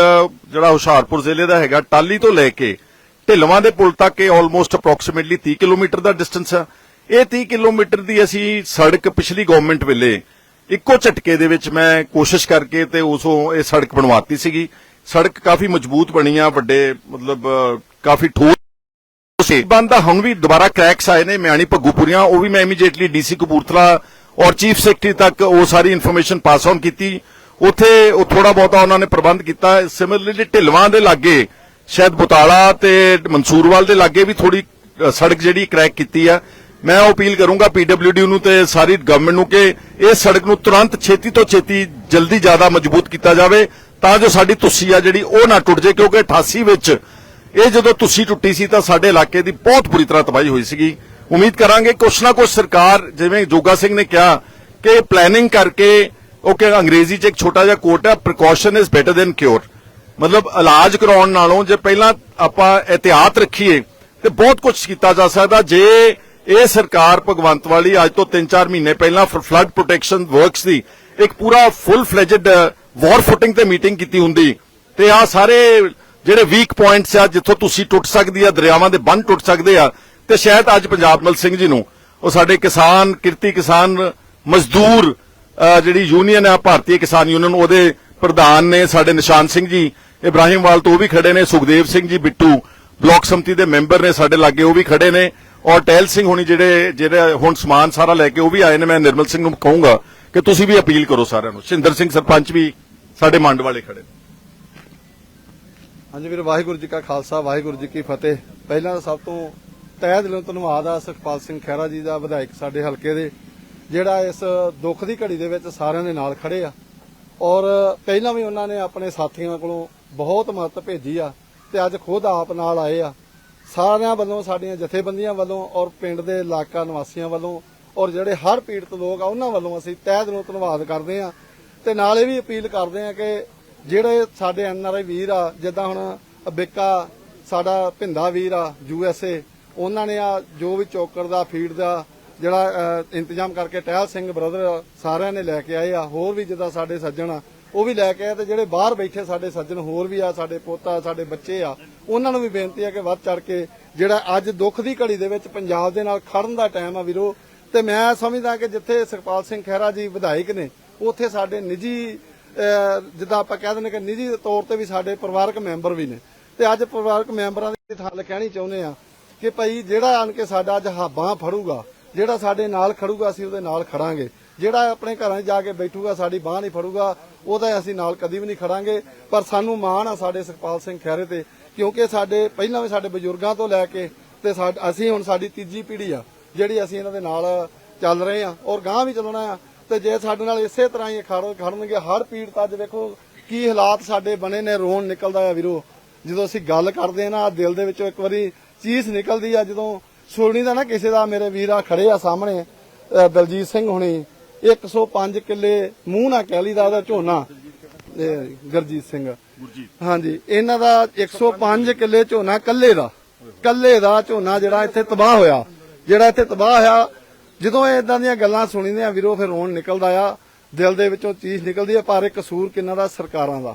ਜਿਹੜਾ ਹੁਸ਼ਿਆਰਪੁਰ ਜ਼ਿਲ੍ਹੇ ਦਾ ਹੈਗਾ ਟਾਲੀ ਤੋਂ ਲੈ ਕੇ ਢਿਲਵਾਂ ਦੇ ਪੁਲ ਤੱਕ ਇਹ ਆਲਮੋਸਟ ਅਪਰੋਕਸੀਮੇਟਲੀ 30 ਕਿਲੋਮੀਟਰ ਦਾ ਡਿਸਟੈਂਸ ਆ। ਇਹ 30 ਕਿਲੋਮੀਟਰ ਦੀ ਅਸੀਂ ਸੜਕ ਪਿਛਲੀ ਗਵਰਨਮੈਂਟ ਵੇਲੇ ਇੱਕੋ ਝਟਕੇ ਦੇ ਵਿੱਚ ਮੈਂ ਕੋਸ਼ਿਸ਼ ਕਰਕੇ ਤੇ ਉਸੋਂ ਇਹ ਸੜਕ ਬਣਵਾਤੀ ਸੀਗੀ। ਸੜਕ ਕਾਫੀ ਮਜ਼ਬੂਤ ਬਣੀ ਆ, ਵੱਡੇ ਮਤਲਬ ਕਾਫੀ ਠੋਸ ਸੀ। ਬੰਦ ਦਾ ਹੁਣ ਵੀ ਦੁਬਾਰਾ ਕ੍ਰੈਕਸ ਆਏ ਨੇ, ਮਿਆਣੀ ਭੱਗੂਪੁਰੀਆਂ, ਉਹ ਵੀ ਮੈਂ ਇਮੀਡੀਏਟਲੀ ਡੀਸੀ ਕਪੂਰਥਲਾ ਔਰ ਚੀਫ ਸੈਕਟਰੀ ਤੱਕ ਉਹ ਸਾਰੀ ਇਨਫੋਰਮੇਸ਼ਨ ਪਾਸ ਆਨ ਕੀਤੀ। ਉੱਥੇ ਉਹ ਥੋੜਾ ਬਹੁਤਾ ਉਹਨਾਂ ਨੇ ਪ੍ਰਬੰਧ ਕੀਤਾ। ਸਿਮਿਲਰਲੀ ਢਿਲਵਾਂ ਦੇ ਲਾਗੇ ਸ਼ਾਇਦ ਬੁਤਾਲਾ ਤੇ ਮਨਸੂਰਵਾਲ ਦੇ ਲਾਗੇ ਵੀ ਥੋੜੀ ਸੜਕ ਜਿਹੜੀ ਕ੍ਰੈਕ ਕੀਤੀ ਆ। ਮੈਂ ਉਹ ਅਪੀਲ ਕਰੂੰਗਾ ਪੀਡਬਲਯੂਡੀ ਨੂੰ ਤੇ ਸਾਰੀ ਗਵਰਨਮੈਂਟ ਨੂੰ ਕਿ ਇਸ ਸੜਕ ਨੂੰ ਤੁਰੰਤ ਛੇਤੀ ਤੋਂ ਛੇਤੀ ਜਲਦੀ ਜ਼ਿਆਦਾ ਮਜ਼ਬੂਤ ਕੀਤਾ ਜਾਵੇ ਤਾਂ ਜੋ ਸਾਡੀ ਤੁਸੀ ਆ ਜਿਹੜੀ ਉਹ ਨਾ ਟੁੱਟ ਜੇ ਕਿਉਂਕਿ 88 ਵਿੱਚ ਇਹ ਜਦੋਂ ਤੁਸੀਂ ਟੁੱਟੀ ਸੀ ਤਾਂ ਸਾਡੇ ਇਲਾਕੇ ਦੀ ਬਹੁਤ ਬੁਰੀ ਤਰ੍ਹਾਂ ਤਬਾਹੀ ਹੋਈ ਸੀਗੀ। ਉਮੀਦ ਕਰਾਂਗੇ ਕੁਛ ਨਾ ਕੁਛ ਸਰਕਾਰ, ਜਿਵੇਂ ਜੋਗਾ ਸਿੰਘ ਨੇ ਕਿਹਾ, ਕਿ ਪਲੈਨਿੰਗ ਕਰਕੇ ਉਹ ਕਿ ਅੰਗਰੇਜ਼ੀ 'ਚ ਇੱਕ ਛੋਟਾ ਜਿਹਾ ਕੋਟ ਹੈ precaution is better than cure ਮਤਲਬ ਇਲਾਜ ਕਰਾਉਣ ਨਾਲੋਂ ਜੇ ਪਹਿਲਾਂ ਆਪਾਂ ਇhtiyਾਤ ਰੱਖੀਏ, ਤੇ ਬਹੁਤ ਕੁਝ ਕੀਤਾ ਜਾ ਸਕਦਾ। ਜੇ ਇਹ ਸਰਕਾਰ ਭਗਵੰਤ ਵਾਲੀ ਅੱਜ ਤੋਂ 3-4 ਮਹੀਨੇ ਪਹਿਲਾਂ ਫਲੱਡ ਪ੍ਰੋਟੈਕਸ਼ਨ ਵਰਕਸ ਦੀ ਇੱਕ ਪੂਰਾ ਫੁੱਲ ਫਲੇਜਡ ਵਾਰ ਫੁਟਿੰਗ ਤੇ ਮੀਟਿੰਗ ਕੀਤੀ ਹੁੰਦੀ, ਤੇ ਆ ਸਾਰੇ ਜਿਹੜੇ ਵੀਕ ਪੁਆਇੰਟਸ ਆ, ਜਿੱਥੋਂ ਤੁਸੀਂ ਟੁੱਟ ਸਕਦੀ ਆ, ਦਰਿਆਵਾਂ ਦੇ ਬੰਨ ਟੁੱਟ ਸਕਦੇ ਆ, ਤੇ ਸ਼ਾਇਦ ਅੱਜ ਪੰਜਾਬ ਮਲ ਸਿੰਘ ਜੀ ਨੂੰ, ਉਹ ਸਾਡੇ ਕਿਸਾਨ, ਕਿਰਤੀ ਕਿਸਾਨ ਮਜ਼ਦੂਰ ਜਿਹੜੀ ਯੂਨੀਅਨ ਆ, ਭਾਰਤੀ ਕਿਸਾਨ ਯੂਨੀਅਨ ਉਹਦੇ ਪ੍ਰਧਾਨ ਨੇ ਸਾਡੇ ਨਿਸ਼ਾਨ ਸਿੰਘ ਜੀ, ਇਬਰਾਹੀਮਵਾਲ ਤੋਂ ਉਹ ਵੀ ਖੜੇ ਨੇ, ਸੁਖਦੇਵ ਸਿੰਘ ਜੀ, ਬਿੱਟੂ, ਬਲਾਕ ਸਮਤੀ ਦੇ ਮੈਂਬਰ ਨੇ ਸਾਡੇ ਲਾਗੇ, ਉਹ ਵੀ ਖੜੇ ਨੇ। ਔਰ ਟੈਲ ਸਿੰਘ ਹੁਣੀ ਜਿਹੜੇ ਜਿਹੜੇ ਹੁਣ ਸਮਾਨ ਸਾਰਾ ਲੈ ਕੇ, ਉਹ ਵੀ ਆਏ ਨੇ, ਮੈਂ ਨਿਰਮਲ ਸਿੰਘ ਨੂੰ ਕਹੂੰਗਾ ਕਿ ਤੁਸੀਂ ਵੀ ਅਪੀਲ ਕਰੋ ਸਾਰਿਆਂ ਨੂੰ। ਸਿੰਦਰ ਸਿੰਘ ਸਰਪੰਚ ਵੀ ਸਾਡੇ ਮੰਡ ਵਾਲੇ ਖੜੇ ਹਾਂਜੀ ਵੀਰ, ਵਾਹਿਗੁਰੂ ਜੀ ਕਾ ਖਾਲਸਾ, ਵਾਹਿਗੁਰੂ ਜੀ ਕੀ ਫਤਿਹ। ਪਹਿਲਾਂ ਸਭ ਤੋਂ ਤਹਿ ਦਿਲੋਂ ਧੰਨਵਾਦ ਆ ਸੁਖਪਾਲ ਸਿੰਘ ਖਹਿਰਾ ਜੀ ਦਾ, ਵਿਧਾਇਕ ਸਾਡੇ ਹਲਕੇ ਦੇ, ਜਿਹੜਾ ਇਸ ਦੁੱਖ ਦੀ ਘੜੀ ਦੇ ਵਿੱਚ ਸਾਰਿਆਂ ਦੇ ਨਾਲ ਖੜੇ ਆ। ਔਰ ਪਹਿਲਾਂ ਵੀ ਉਹਨਾਂ ਨੇ ਆਪਣੇ ਸਾਥੀਆਂ ਕੋਲੋਂ ਬਹੁਤ ਮਦਦ ਭੇਜੀ ਆ ਤੇ ਅੱਜ ਖੁਦ ਆਪ ਨਾਲ ਆਏ ਆ। ਸਾਰਿਆਂ ਵੱਲੋਂ, ਸਾਡੀਆਂ ਜਥੇਬੰਦੀਆਂ ਵੱਲੋਂ ਔਰ ਪਿੰਡ ਦੇ ਇਲਾਕਾ ਨਿਵਾਸੀਆਂ ਵੱਲੋਂ ਔਰ ਜਿਹੜੇ ਹਰ ਪੀੜਤ ਲੋਕ ਆ, ਉਹਨਾਂ ਵੱਲੋਂ ਅਸੀਂ ਤਹਿ ਦਿਲੋਂ ਧੰਨਵਾਦ ਕਰਦੇ ਆ। ਤੇ ਨਾਲ ਇਹ ਵੀ ਅਪੀਲ ਕਰਦੇ ਆ ਕਿ ਜਿਹੜੇ ਸਾਡੇ ਐਨਆਰਆਈ ਵੀਰ ਆ, ਜਿੱਦਾਂ ਹੁਣ ਬਿੱਕਾ ਸਾਡਾ ਭਿੰਦਾ ਵੀਰ ਆ ਯੂਐਸਏ ਉਹਨਾਂ ਨੇ ਆ ਜੋ ਵੀ ਚੋਕਰ ਦਾ, ਫੀਡ ਦਾ ਜਿਹੜਾ ਇੰਤਜ਼ਾਮ ਕਰਕੇ ਟਹਿਲ ਸਿੰਘ ਬ੍ਰਦਰ ਸਾਰਿਆਂ ਨੇ ਲੈ ਕੇ ਆਏ ਆ ਹੋਰ ਵੀ ਜਿੱਦਾਂ ਸਾਡੇ ਸੱਜਣ ਆ ਉਹ ਵੀ ਲੈ ਕੇ ਆਏ ਤੇ ਜਿਹੜੇ ਬਾਹਰ ਬੈਠੇ ਸਾਡੇ ਸੱਜਣ ਹੋਰ ਵੀ ਆ ਸਾਡੇ ਪੋਤਾ ਸਾਡੇ ਬੱਚੇ ਆ ਉਹਨਾਂ ਨੂੰ ਵੀ ਬੇਨਤੀ ਆ ਕਿ ਵੱਧ ਚੜ ਕੇ ਜਿਹੜਾ ਅੱਜ ਦੁੱਖ ਦੀ ਘੜੀ ਦੇ ਵਿੱਚ ਪੰਜਾਬ ਦੇ ਨਾਲ ਖੜਨ ਦਾ ਟਾਈਮ ਆ ਵੀਰੋ। ਤੇ ਮੈਂ ਸਮਝਦਾ ਕਿ ਜਿੱਥੇ ਸੁਖਪਾਲ ਸਿੰਘ ਖਹਿਰਾ ਜੀ ਵਿਧਾਇਕ ਨੇ ਉੱਥੇ ਸਾਡੇ ਨਿੱਜੀ ਅਹ, ਜਿੱਦਾਂ ਆਪਾਂ ਕਹਿ ਦਿੰਦੇ ਕਿ ਨਿੱਜੀ ਤੌਰ ਤੇ ਵੀ ਸਾਡੇ ਪਰਿਵਾਰਕ ਮੈਂਬਰ ਵੀ ਨੇ। ਤੇ ਅੱਜ ਪਰਿਵਾਰਕ ਮੈਂਬਰਾਂ ਦੀ ਥਾਲ ਕਹਿਣੀ ਚਾਹੁੰਦੇ ਆ ਕਿ ਭਾਈ ਜਿਹੜਾ ਆਣ ਕੇ ਸਾਡਾ ਅੱਜ ਹਾਬਾਂ ਫੜੂਗਾ ਜਿਹੜਾ ਸਾਡੇ ਨਾਲ ਖੜੂਗਾ, ਅਸੀਂ ਉਹਦੇ ਨਾਲ ਖੜਾਂਗੇ। ਜਿਹੜਾ ਆਪਣੇ ਘਰਾਂ 'ਚ ਜਾ ਕੇ ਬੈਠੂਗਾ, ਸਾਡੀ ਬਾਹ ਨਹੀਂ ਫੜੂਗਾ, ਉਹਦਾ ਅਸੀਂ ਨਾਲ ਕਦੀ ਵੀ ਨਹੀਂ ਖੜਾਂਗੇ। ਪਰ ਸਾਨੂੰ ਮਾਣ ਆ ਸਾਡੇ ਸੁਖਪਾਲ ਸਿੰਘ ਖਹਿਰੇ ਤੇ, ਕਿਉਂਕਿ ਸਾਡੇ, ਪਹਿਲਾਂ ਵੀ ਸਾਡੇ ਬਜ਼ੁਰਗਾਂ ਤੋਂ ਲੈ ਕੇ ਤੇ ਅਸੀਂ ਹੁਣ ਸਾਡੀ ਤੀਜੀ ਪੀੜ੍ਹੀ ਆ, ਜਿਹੜੀ ਅਸੀਂ ਇਹਨਾਂ ਦੇ ਨਾਲ ਚੱਲ ਰਹੇ ਆ ਔਰ ਗਾਂ ਵੀ ਚੱਲਣਾ ਆ। ਤੇ ਜੇ ਸਾਡੇ ਨਾਲ ਇਸੇ ਤਰ੍ਹਾਂ ਹੀ ਖੜਨਗੇ, ਹਰ ਪੀੜਤ ਅੱਜ ਵੇਖੋ ਕੀ ਹਾਲਾਤ ਸਾਡੇ ਬਣੇ ਨੇ, ਰੋਣ ਨਿਕਲਦਾ ਆ ਵੀਰੋ। ਜਦੋਂ ਅਸੀਂ ਗੱਲ ਕਰਦੇ ਆ ਨਾ, ਦਿਲ ਦੇ ਵਿੱਚੋਂ ਇੱਕ ਵਾਰੀ ਚੀਸ ਨਿਕਲਦੀ ਆ ਜਦੋਂ ਸੁਣਨੀ ਦਾ ਨਾ ਕਿਸੇ ਦਾ ਮੇਰੇ ਵੀਰਾ ਖੜੇ ਆ ਸਾਹਮਣੇ ਦਲਜੀਤ ਸਿੰਘ ਹੁਣੀ। 105 ਕਿੱਲੇ ਮੂੰਹ ਨਾ ਕਹਿ ਲਈਦਾ ਉਹਦਾ ਝੋਨਾ। ਇਹ ਗਰਜੀਤ ਸਿੰਘ। ਹਾਂਜੀ ਇਹਨਾਂ ਦਾ 105 ਕਿੱਲੇ ਝੋਨਾ ਕੱਲੇ ਦਾ। ਕੱਲੇ ਦਾ ਝੋਨਾ ਜਿਹੜਾ ਇੱਥੇ ਤਬਾਹ ਹੋਇਆ। ਜਿਹੜਾ ਇੱਥੇ ਤਬਾਹ ਹੋਇਆ ਜਦੋਂ ਇਹ ਇਦਾਂ ਦੀਆਂ ਗੱਲਾਂ ਸੁਣੀਦੇ ਆ ਵੀਰੋ ਫਿਰ ਰੋਣ ਨਿਕਲਦਾ ਆ। ਦਿਲ ਦੇ ਵਿੱਚੋਂ ਚੀਜ਼ ਨਿਕਲਦੀ ਆ ਪਰ ਇਹ ਕਸੂਰ ਕਿੰਨਾ ਦਾ ਸਰਕਾਰਾਂ ਦਾ।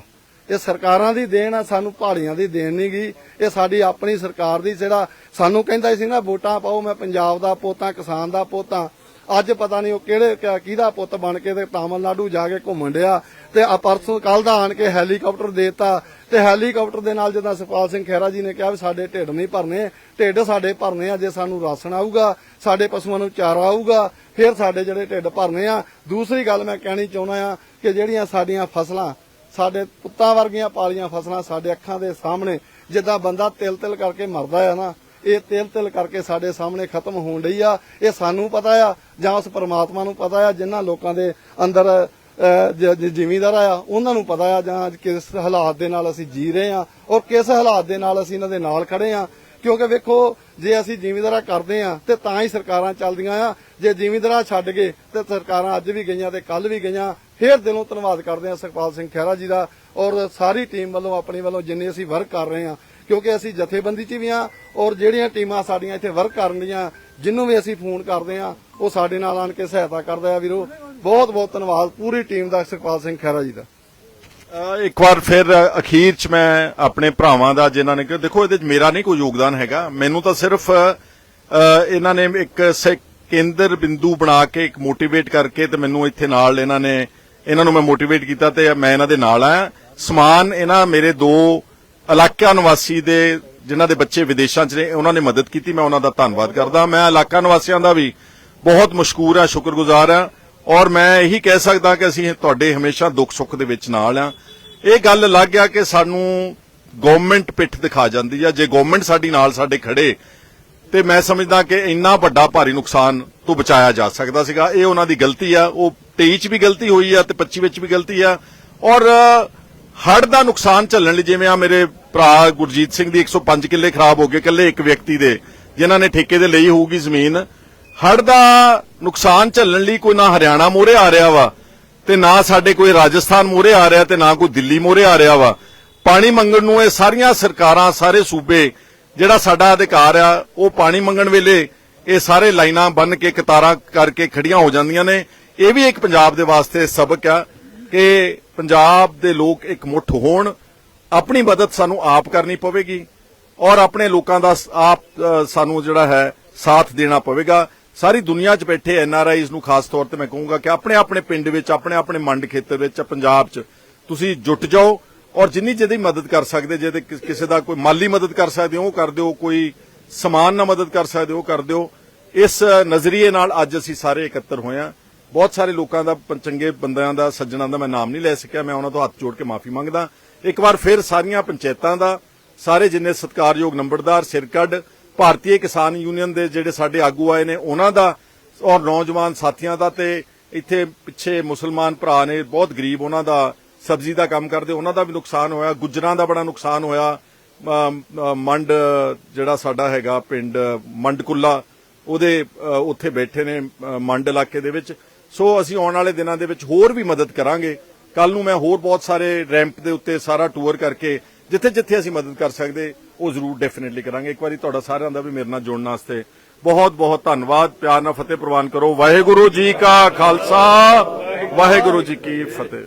ਇਹ ਸਰਕਾਰਾਂ ਦੀ ਦੇਣ ਆ, ਸਾਨੂੰ ਪਹਾੜੀਆਂ ਦੀ ਦੇਣ ਨਹੀਂ ਗਈ ਇਹ ਸਾਡੀ ਆਪਣੀ ਸਰਕਾਰ ਦੀ ਜਿਹੜਾ ਸਾਨੂੰ ਕਹਿੰਦਾ ਸੀ ਨਾ, ਵੋਟਾਂ ਪਾਓ, ਮੈਂ ਪੰਜਾਬ ਦਾ ਪੋਤਾ ਕਿਸਾਨ ਦਾ ਪੋਤਾ ਅੱਜ ਪਤਾ ਨਹੀਂ ਉਹ ਕਿਹੜੇ ਕਿਹਦਾ ਪੁੱਤ ਬਣ ਕੇ ਤੇ ਤਾਮਿਲਨਾਡੂ ਜਾ ਕੇ ਘੁੰਮਣ ਡਿਆ। ਤੇ ਆ ਪਰਸੋਂ ਕੱਲ ਦਾ ਆਣ ਕੇ ਹੈਲੀਕਾਪਟਰ ਦੇਤਾ। ਤੇ ਹੈਲੀਕਾਪਟਰ ਦੇ ਨਾਲ ਜਦੋਂ ਸੁਖਪਾਲ ਸਿੰਘ ਖਹਿਰਾ ਜੀ ਨੇ ਕਿਹਾ ਵੀ ਸਾਡੇ ਢਿੱਡ ਨਹੀਂ ਭਰਨੇ, ਢਿੱਡ ਸਾਡੇ ਭਰਨੇ ਆ, ਜੇ ਸਾਨੂੰ ਰਾਸ਼ਨ ਆਊਗਾ, ਸਾਡੇ ਪਸ਼ੂਆਂ ਨੂੰ ਚਾਰਾ ਆਊਗਾ, ਫਿਰ ਸਾਡੇ ਜਿਹੜੇ ਢਿੱਡ ਭਰਨੇ ਆ। ਦੂਸਰੀ ਗੱਲ ਮੈਂ ਕਹਿਣੀ ਚਾਹੁੰਦਾ ਆ ਕਿ ਜਿਹੜੀਆਂ ਸਾਡੀਆਂ ਫਸਲਾਂ ਸਾਡੇ ਪੁੱਤਾਂ ਵਰਗੀਆਂ ਪਾਲੀਆਂ ਫਸਲਾਂ ਸਾਡੇ ਅੱਖਾਂ ਦੇ ਸਾਹਮਣੇ ਜਿੱਦਾਂ ਬੰਦਾ ਤਿਲ ਤਿਲ ਕਰਕੇ ਮਰਦਾ ਆ ਨਾ ਇਹ ਤਿਲ ਤਿਲ ਕਰਕੇ ਸਾਡੇ ਸਾਹਮਣੇ ਖਤਮ ਹੋਣ ਲਈ ਆ। ਇਹ ਸਾਨੂੰ ਪਤਾ ਆ ਜਾਂ ਉਸ ਪਰਮਾਤਮਾ ਨੂੰ ਪਤਾ ਆ ਜਿਨ੍ਹਾਂ ਲੋਕਾਂ ਦੇ ਅੰਦਰ ਅਹ, ਜ਼ਿਮੀਂਦਾਰ ਆ ਉਹਨਾਂ ਨੂੰ ਪਤਾ ਆ ਜਾਂ ਕਿਸ ਹਾਲਾਤ ਦੇ ਨਾਲ ਅਸੀਂ ਜੀ ਰਹੇ ਆ ਔਰ ਕਿਸ ਹਾਲਾਤ ਦੇ ਨਾਲ ਅਸੀਂ ਇਹਨਾਂ ਦੇ ਨਾਲ ਖੜੇ ਆ। ਕਿਉਂਕਿ ਵੇਖੋ, ਜੇ ਅਸੀਂ ਜ਼ਿਮੀਂਦਾਰਾ ਕਰਦੇ ਆ ਤੇ ਤਾਂ ਹੀ ਸਰਕਾਰਾਂ ਚੱਲਦੀਆਂ ਆ। ਜੇ ਜ਼ਿਮੀਂਦਾਰਾ ਛੱਡ ਗਏ, ਤੇ ਸਰਕਾਰਾਂ ਅੱਜ ਵੀ ਗਈਆਂ ਤੇ ਕੱਲ ਵੀ ਗਈਆਂ। ਫੇਰ ਦਿਲੋਂ ਧੰਨਵਾਦ ਕਰਦੇ ਆ ਸੁਖਪਾਲ ਸਿੰਘ ਖਹਿਰਾ ਜੀ ਦਾ ਔਰ ਸਾਰੀ ਟੀਮ ਵੱਲੋਂ, ਆਪਣੀ ਵੱਲੋਂ ਜਿੰਨੇ ਅਸੀਂ ਵਰਕ ਕਰ ਰਹੇ ਆ ਕਿਉਂਕਿ ਅਸੀਂ ਜਥੇਬੰਦੀ 'ਚ ਵੀ ਆ ਔਰ ਜਿਹੜੀਆਂ ਟੀਮਾਂ ਸਾਡੀਆਂ ਇੱਥੇ ਵਰਕ ਕਰਨ ਦੀਆਂ, ਜਿੰਨੂੰ ਵੀ ਅਸੀਂ ਫੋਨ ਕਰਦੇ ਆ ਉਹ ਸਾਡੇ ਨਾਲ ਆਣ ਕੇ ਸਹਾਇਤਾ ਕਰਦਾ ਆ ਵੀਰੋ। ਬਹੁਤ ਬਹੁਤ ਧੰਨਵਾਦ ਪੂਰੀ ਟੀਮ ਦਾ ਸੁਖਪਾਲ ਸਿੰਘ ਖਹਿਰਾ ਜੀ ਦਾ। ਇੱਕ ਵਾਰ ਫਿਰ ਅਖੀਰ ਚ ਮੈਂ ਆਪਣੇ ਭਰਾਵਾਂ ਦਾ ਜਿਨ੍ਹਾਂ ਨੇ ਕਿ ਦੇਖੋ ਇਹਦੇ ਚ ਮੇਰਾ ਨਹੀਂ ਕੋਈ ਯੋਗਦਾਨ ਹੈਗਾ। ਮੈਨੂੰ ਤਾਂ ਸਿਰਫ ਅ, ਇਹਨਾਂ ਨੇ ਇੱਕ ਸ- ਕੇਂਦਰ ਬਿੰਦੂ ਬਣਾ ਕੇ ਇੱਕ ਮੋਟੀਵੇਟ ਕਰਕੇ ਤੇ ਮੈਨੂੰ ਇੱਥੇ ਨਾਲ ਇਹਨਾਂ ਨੇ ਇਹਨਾਂ ਨੂੰ ਮੈਂ ਮੋਟੀਵੇਟ ਕੀਤਾ ਤੇ ਮੈਂ ਇਹਨਾਂ ਦੇ ਨਾਲ ਆਇਆ। ਸਮਾਨ ਇਹਨਾਂ ਮੇਰੇ ਦੋ ਇਲਾਕਾ ਨਿਵਾਸੀ ਦੇ ਜਿਨ੍ਹਾਂ ਦੇ ਬੱਚੇ ਵਿਦੇਸ਼ਾਂ 'ਚ ਨੇ ਉਹਨਾਂ ਨੇ ਮਦਦ ਕੀਤੀ ਮੈਂ ਉਹਨਾਂ ਦਾ ਧੰਨਵਾਦ ਕਰਦਾ। ਮੈਂ ਇਲਾਕਾ ਨਿਵਾਸੀਆਂ ਦਾ ਵੀ ਬਹੁਤ ਮਸ਼ਕੂਰ ਆ ਸ਼ੁਕਰਗੁਜ਼ਾਰ ਹਾਂ। ਔਰ ਮੈਂ ਇਹੀ ਕਹਿ ਸਕਦਾ ਕਿ ਅਸੀਂ ਤੁਹਾਡੇ ਹਮੇਸ਼ਾ ਦੁੱਖ ਸੁੱਖ ਦੇ ਵਿੱਚ ਨਾਲ ਆ। ਇਹ ਗੱਲ ਲੱਗ ਗਿਆ ਕਿ ਸਾਨੂੰ ਗਵਰਨਮੈਂਟ ਪਿੱਠ ਦਿਖਾ ਜਾਂਦੀ ਆ। ਜੇ ਗਵਰਨਮੈਂਟ ਸਾਡੀ ਨਾਲ ਸਾਡੇ ਖੜੇ, ਤੇ ਮੈਂ ਸਮਝਦਾ ਕਿ ਇੰਨਾ ਵੱਡਾ ਭਾਰੀ ਨੁਕਸਾਨ ਤੋਂ ਬਚਾਇਆ ਜਾ ਸਕਦਾ ਸੀਗਾ। ਇਹ ਉਹਨਾਂ ਦੀ ਗਲਤੀ ਆ। ਉਹ 23 ਚ ਵੀ ਗਲਤੀ ਹੋਈ ਆ ਤੇ 25 ਵਿੱਚ ਵੀ ਗਲਤੀ ਆ। ਔਰ ਹੜ ਦਾ ਨੁਕਸਾਨ ਝੱਲਣ ਲਈ ਜਿਵੇਂ ਆ ਮੇਰੇ ਭਰਾ ਗੁਰਜੀਤ ਸਿੰਘ ਦੀ 105 ਕਿੱਲੇ ਖਰਾਬ ਹੋ ਗਏ ਇਕੱਲੇ ਇੱਕ ਵਿਅਕਤੀ ਦੇ, ਜਿਨ੍ਹਾਂ ਨੇ ਠੇਕੇ ਦੇ ਲਈ ਹੋਊਗੀ ਜ਼ਮੀਨ। ਹੜ ਦਾ ਨੁਕਸਾਨ ਝੱਲਣ ਲਈ ਕੋਈ ਨਾ ਹਰਿਆਣਾ ਮੋਰੇ ਆ ਰਿਹਾ ਵਾ, ਤੇ ਨਾ ਸਾਡੇ ਕੋਈ ਰਾਜਸਥਾਨ ਮੋਰੇ ਆ ਰਿਹਾ ਤੇ ਨਾ ਕੋਈ ਦਿੱਲੀ ਮੋਰੇ ਆ ਰਿਹਾ ਵਾ। ਪਾਣੀ ਮੰਗਣ ਨੂੰ ਇਹ ਸਾਰੀਆਂ ਸਰਕਾਰਾਂ, ਸਾਰੇ ਸੂਬੇ ਜਿਹੜਾ ਸਾਡਾ ਅਧਿਕਾਰ ਆ, ਉਹ ਪਾਣੀ ਮੰਗਣ ਵੇਲੇ ਇਹ ਸਾਰੇ ਲਾਈਨਾਂ ਬੰਨ ਕੇ ਕਤਾਰਾਂ ਕਰਕੇ ਖੜੀਆਂ ਹੋ ਜਾਂਦੀਆਂ ਨੇ। ਇਹ ਵੀ ਇੱਕ ਪੰਜਾਬ ਦੇ ਵਾਸਤੇ ਸਬਕ ਆ ਕਿ ਪੰਜਾਬ ਦੇ ਲੋਕ ਇੱਕ ਮੁੱਠ ਹੋਣ, ਆਪਣੀ ਮਦਦ ਸਾਨੂੰ ਆਪ ਕਰਨੀ ਪਵੇਗੀ ਔਰ ਆਪਣੇ ਲੋਕਾਂ ਦਾ ਆਪ ਸਾਨੂੰ ਜਿਹੜਾ ਹੈ ਸਾਥ ਦੇਣਾ ਪਵੇਗਾ। ਸਾਰੀ ਦੁਨੀਆ 'ਚ ਬੈਠੇ ਐਨ ਆਰ ਆਈਜ਼ ਨੂੰ ਖਾਸ ਤੌਰ ਤੇ ਮੈਂ ਕਹੂੰਗਾ ਕਿ ਆਪਣੇ ਆਪਣੇ ਪਿੰਡ ਵਿੱਚ, ਆਪਣੇ ਆਪਣੇ ਮੰਡ ਖੇਤਰ ਵਿੱਚ, ਪੰਜਾਬ 'ਚ ਤੁਸੀਂ ਜੁਟ ਜਾਓ ਔਰ ਜਿੰਨੀ ਜਿਹਦੀ ਮਦਦ ਕਰ ਸਕਦੇ ਜੇ ਤੇ ਕਿਸੇ ਦਾ ਕੋਈ ਮਾਲੀ ਮਦਦ ਕਰ ਸਕਦੇ ਹੋ, ਉਹ ਕਰ ਦਿਓ, ਕੋਈ ਸਮਾਨ ਨਾਲ ਮਦਦ ਕਰ ਸਕਦੇ ਹੋ, ਉਹ ਕਰ ਦਿਓ। ਇਸ ਨਜ਼ਰੀਏ ਨਾਲ ਅੱਜ ਅਸੀਂ ਸਾਰੇ ਇਕੱਤਰ ਹੋਏ ਹਾਂ। ਬਹੁਤ ਸਾਰੇ ਲੋਕਾਂ ਦਾ ਚੰਗੇ ਬੰਦਿਆਂ ਦਾ, ਸੱਜਣਾਂ ਦਾ ਮੈਂ ਨਾਮ ਨਹੀਂ ਲੈ ਸਕਿਆ, ਮੈਂ ਉਹਨਾਂ ਤੋਂ ਹੱਥ ਜੋੜ ਕੇ ਮਾਫੀ ਮੰਗਦਾ। ਇੱਕ ਵਾਰ ਫਿਰ ਸਾਰੀਆਂ ਪੰਚਾਇਤਾਂ ਦਾ, ਸਾਰੇ ਜਿੰਨੇ ਸਤਿਕਾਰਯੋਗ ਨੰਬਰਦਾਰ ਸਿਰਕੱਢ ਭਾਰਤੀ ਕਿਸਾਨ ਯੂਨੀਅਨ ਦੇ ਜਿਹੜੇ ਸਾਡੇ ਆਗੂ ਆਏ ਨੇ, ਉਹਨਾਂ ਦਾ ਔਰ ਨੌਜਵਾਨ ਸਾਥੀਆਂ ਦਾ ਤੇ ਇੱਥੇ ਪਿੱਛੇ ਮੁਸਲਮਾਨ ਭਰਾ ਨੇ, ਬਹੁਤ ਗਰੀਬ ਉਹਨਾਂ ਦਾ ਸਬਜ਼ੀ ਦਾ ਕੰਮ ਕਰਦੇ, ਉਹਨਾਂ ਦਾ ਵੀ ਨੁਕਸਾਨ ਹੋਇਆ, ਗੁੱਜਰਾਂ ਦਾ ਬੜਾ ਨੁਕਸਾਨ ਹੋਇਆ। ਮੰਡ ਜਿਹੜਾ ਸਾਡਾ ਹੈਗਾ ਪਿੰਡ ਮੰਡਕੁੱਲਾ, ਉਹਦੇ ਉੱਥੇ ਬੈਠੇ ਨੇ ਮੰਡ ਇਲਾਕੇ ਦੇ ਵਿੱਚ। ਸੋ ਅਸੀਂ ਆਉਣ ਵਾਲੇ ਦਿਨਾਂ ਦੇ ਵਿੱਚ ਹੋਰ ਵੀ ਮਦਦ ਕਰਾਂਗੇ। ਕੱਲ ਨੂੰ ਮੈਂ ਹੋਰ ਬਹੁਤ ਸਾਰੇ ਰੈਂਪ ਦੇ ਉੱਤੇ ਸਾਰਾ ਟੂਰ ਕਰਕੇ ਜਿੱਥੇ ਜਿੱਥੇ ਅਸੀਂ ਮਦਦ ਕਰ ਸਕਦੇ ਉਹ ਜ਼ਰੂਰ ਡੈਫੀਨਿਟਲੀ ਕਰਾਂਗੇ। ਇੱਕ ਵਾਰੀ ਤੁਹਾਡਾ ਸਾਰਿਆਂ ਦਾ ਵੀ ਮੇਰੇ ਨਾਲ ਜੁੜਨ ਵਾਸਤੇ ਬਹੁਤ ਬਹੁਤ ਧੰਨਵਾਦ। ਪਿਆਰ ਨਾਲ ਫਤਿਹ ਪ੍ਰਵਾਨ ਕਰੋ। ਵਾਹਿਗੁਰੂ ਜੀ ਕਾ ਖਾਲਸਾ। ਵਾਹਿਗੁਰੂ ਜੀ ਕੀ ਫਤਿਹ।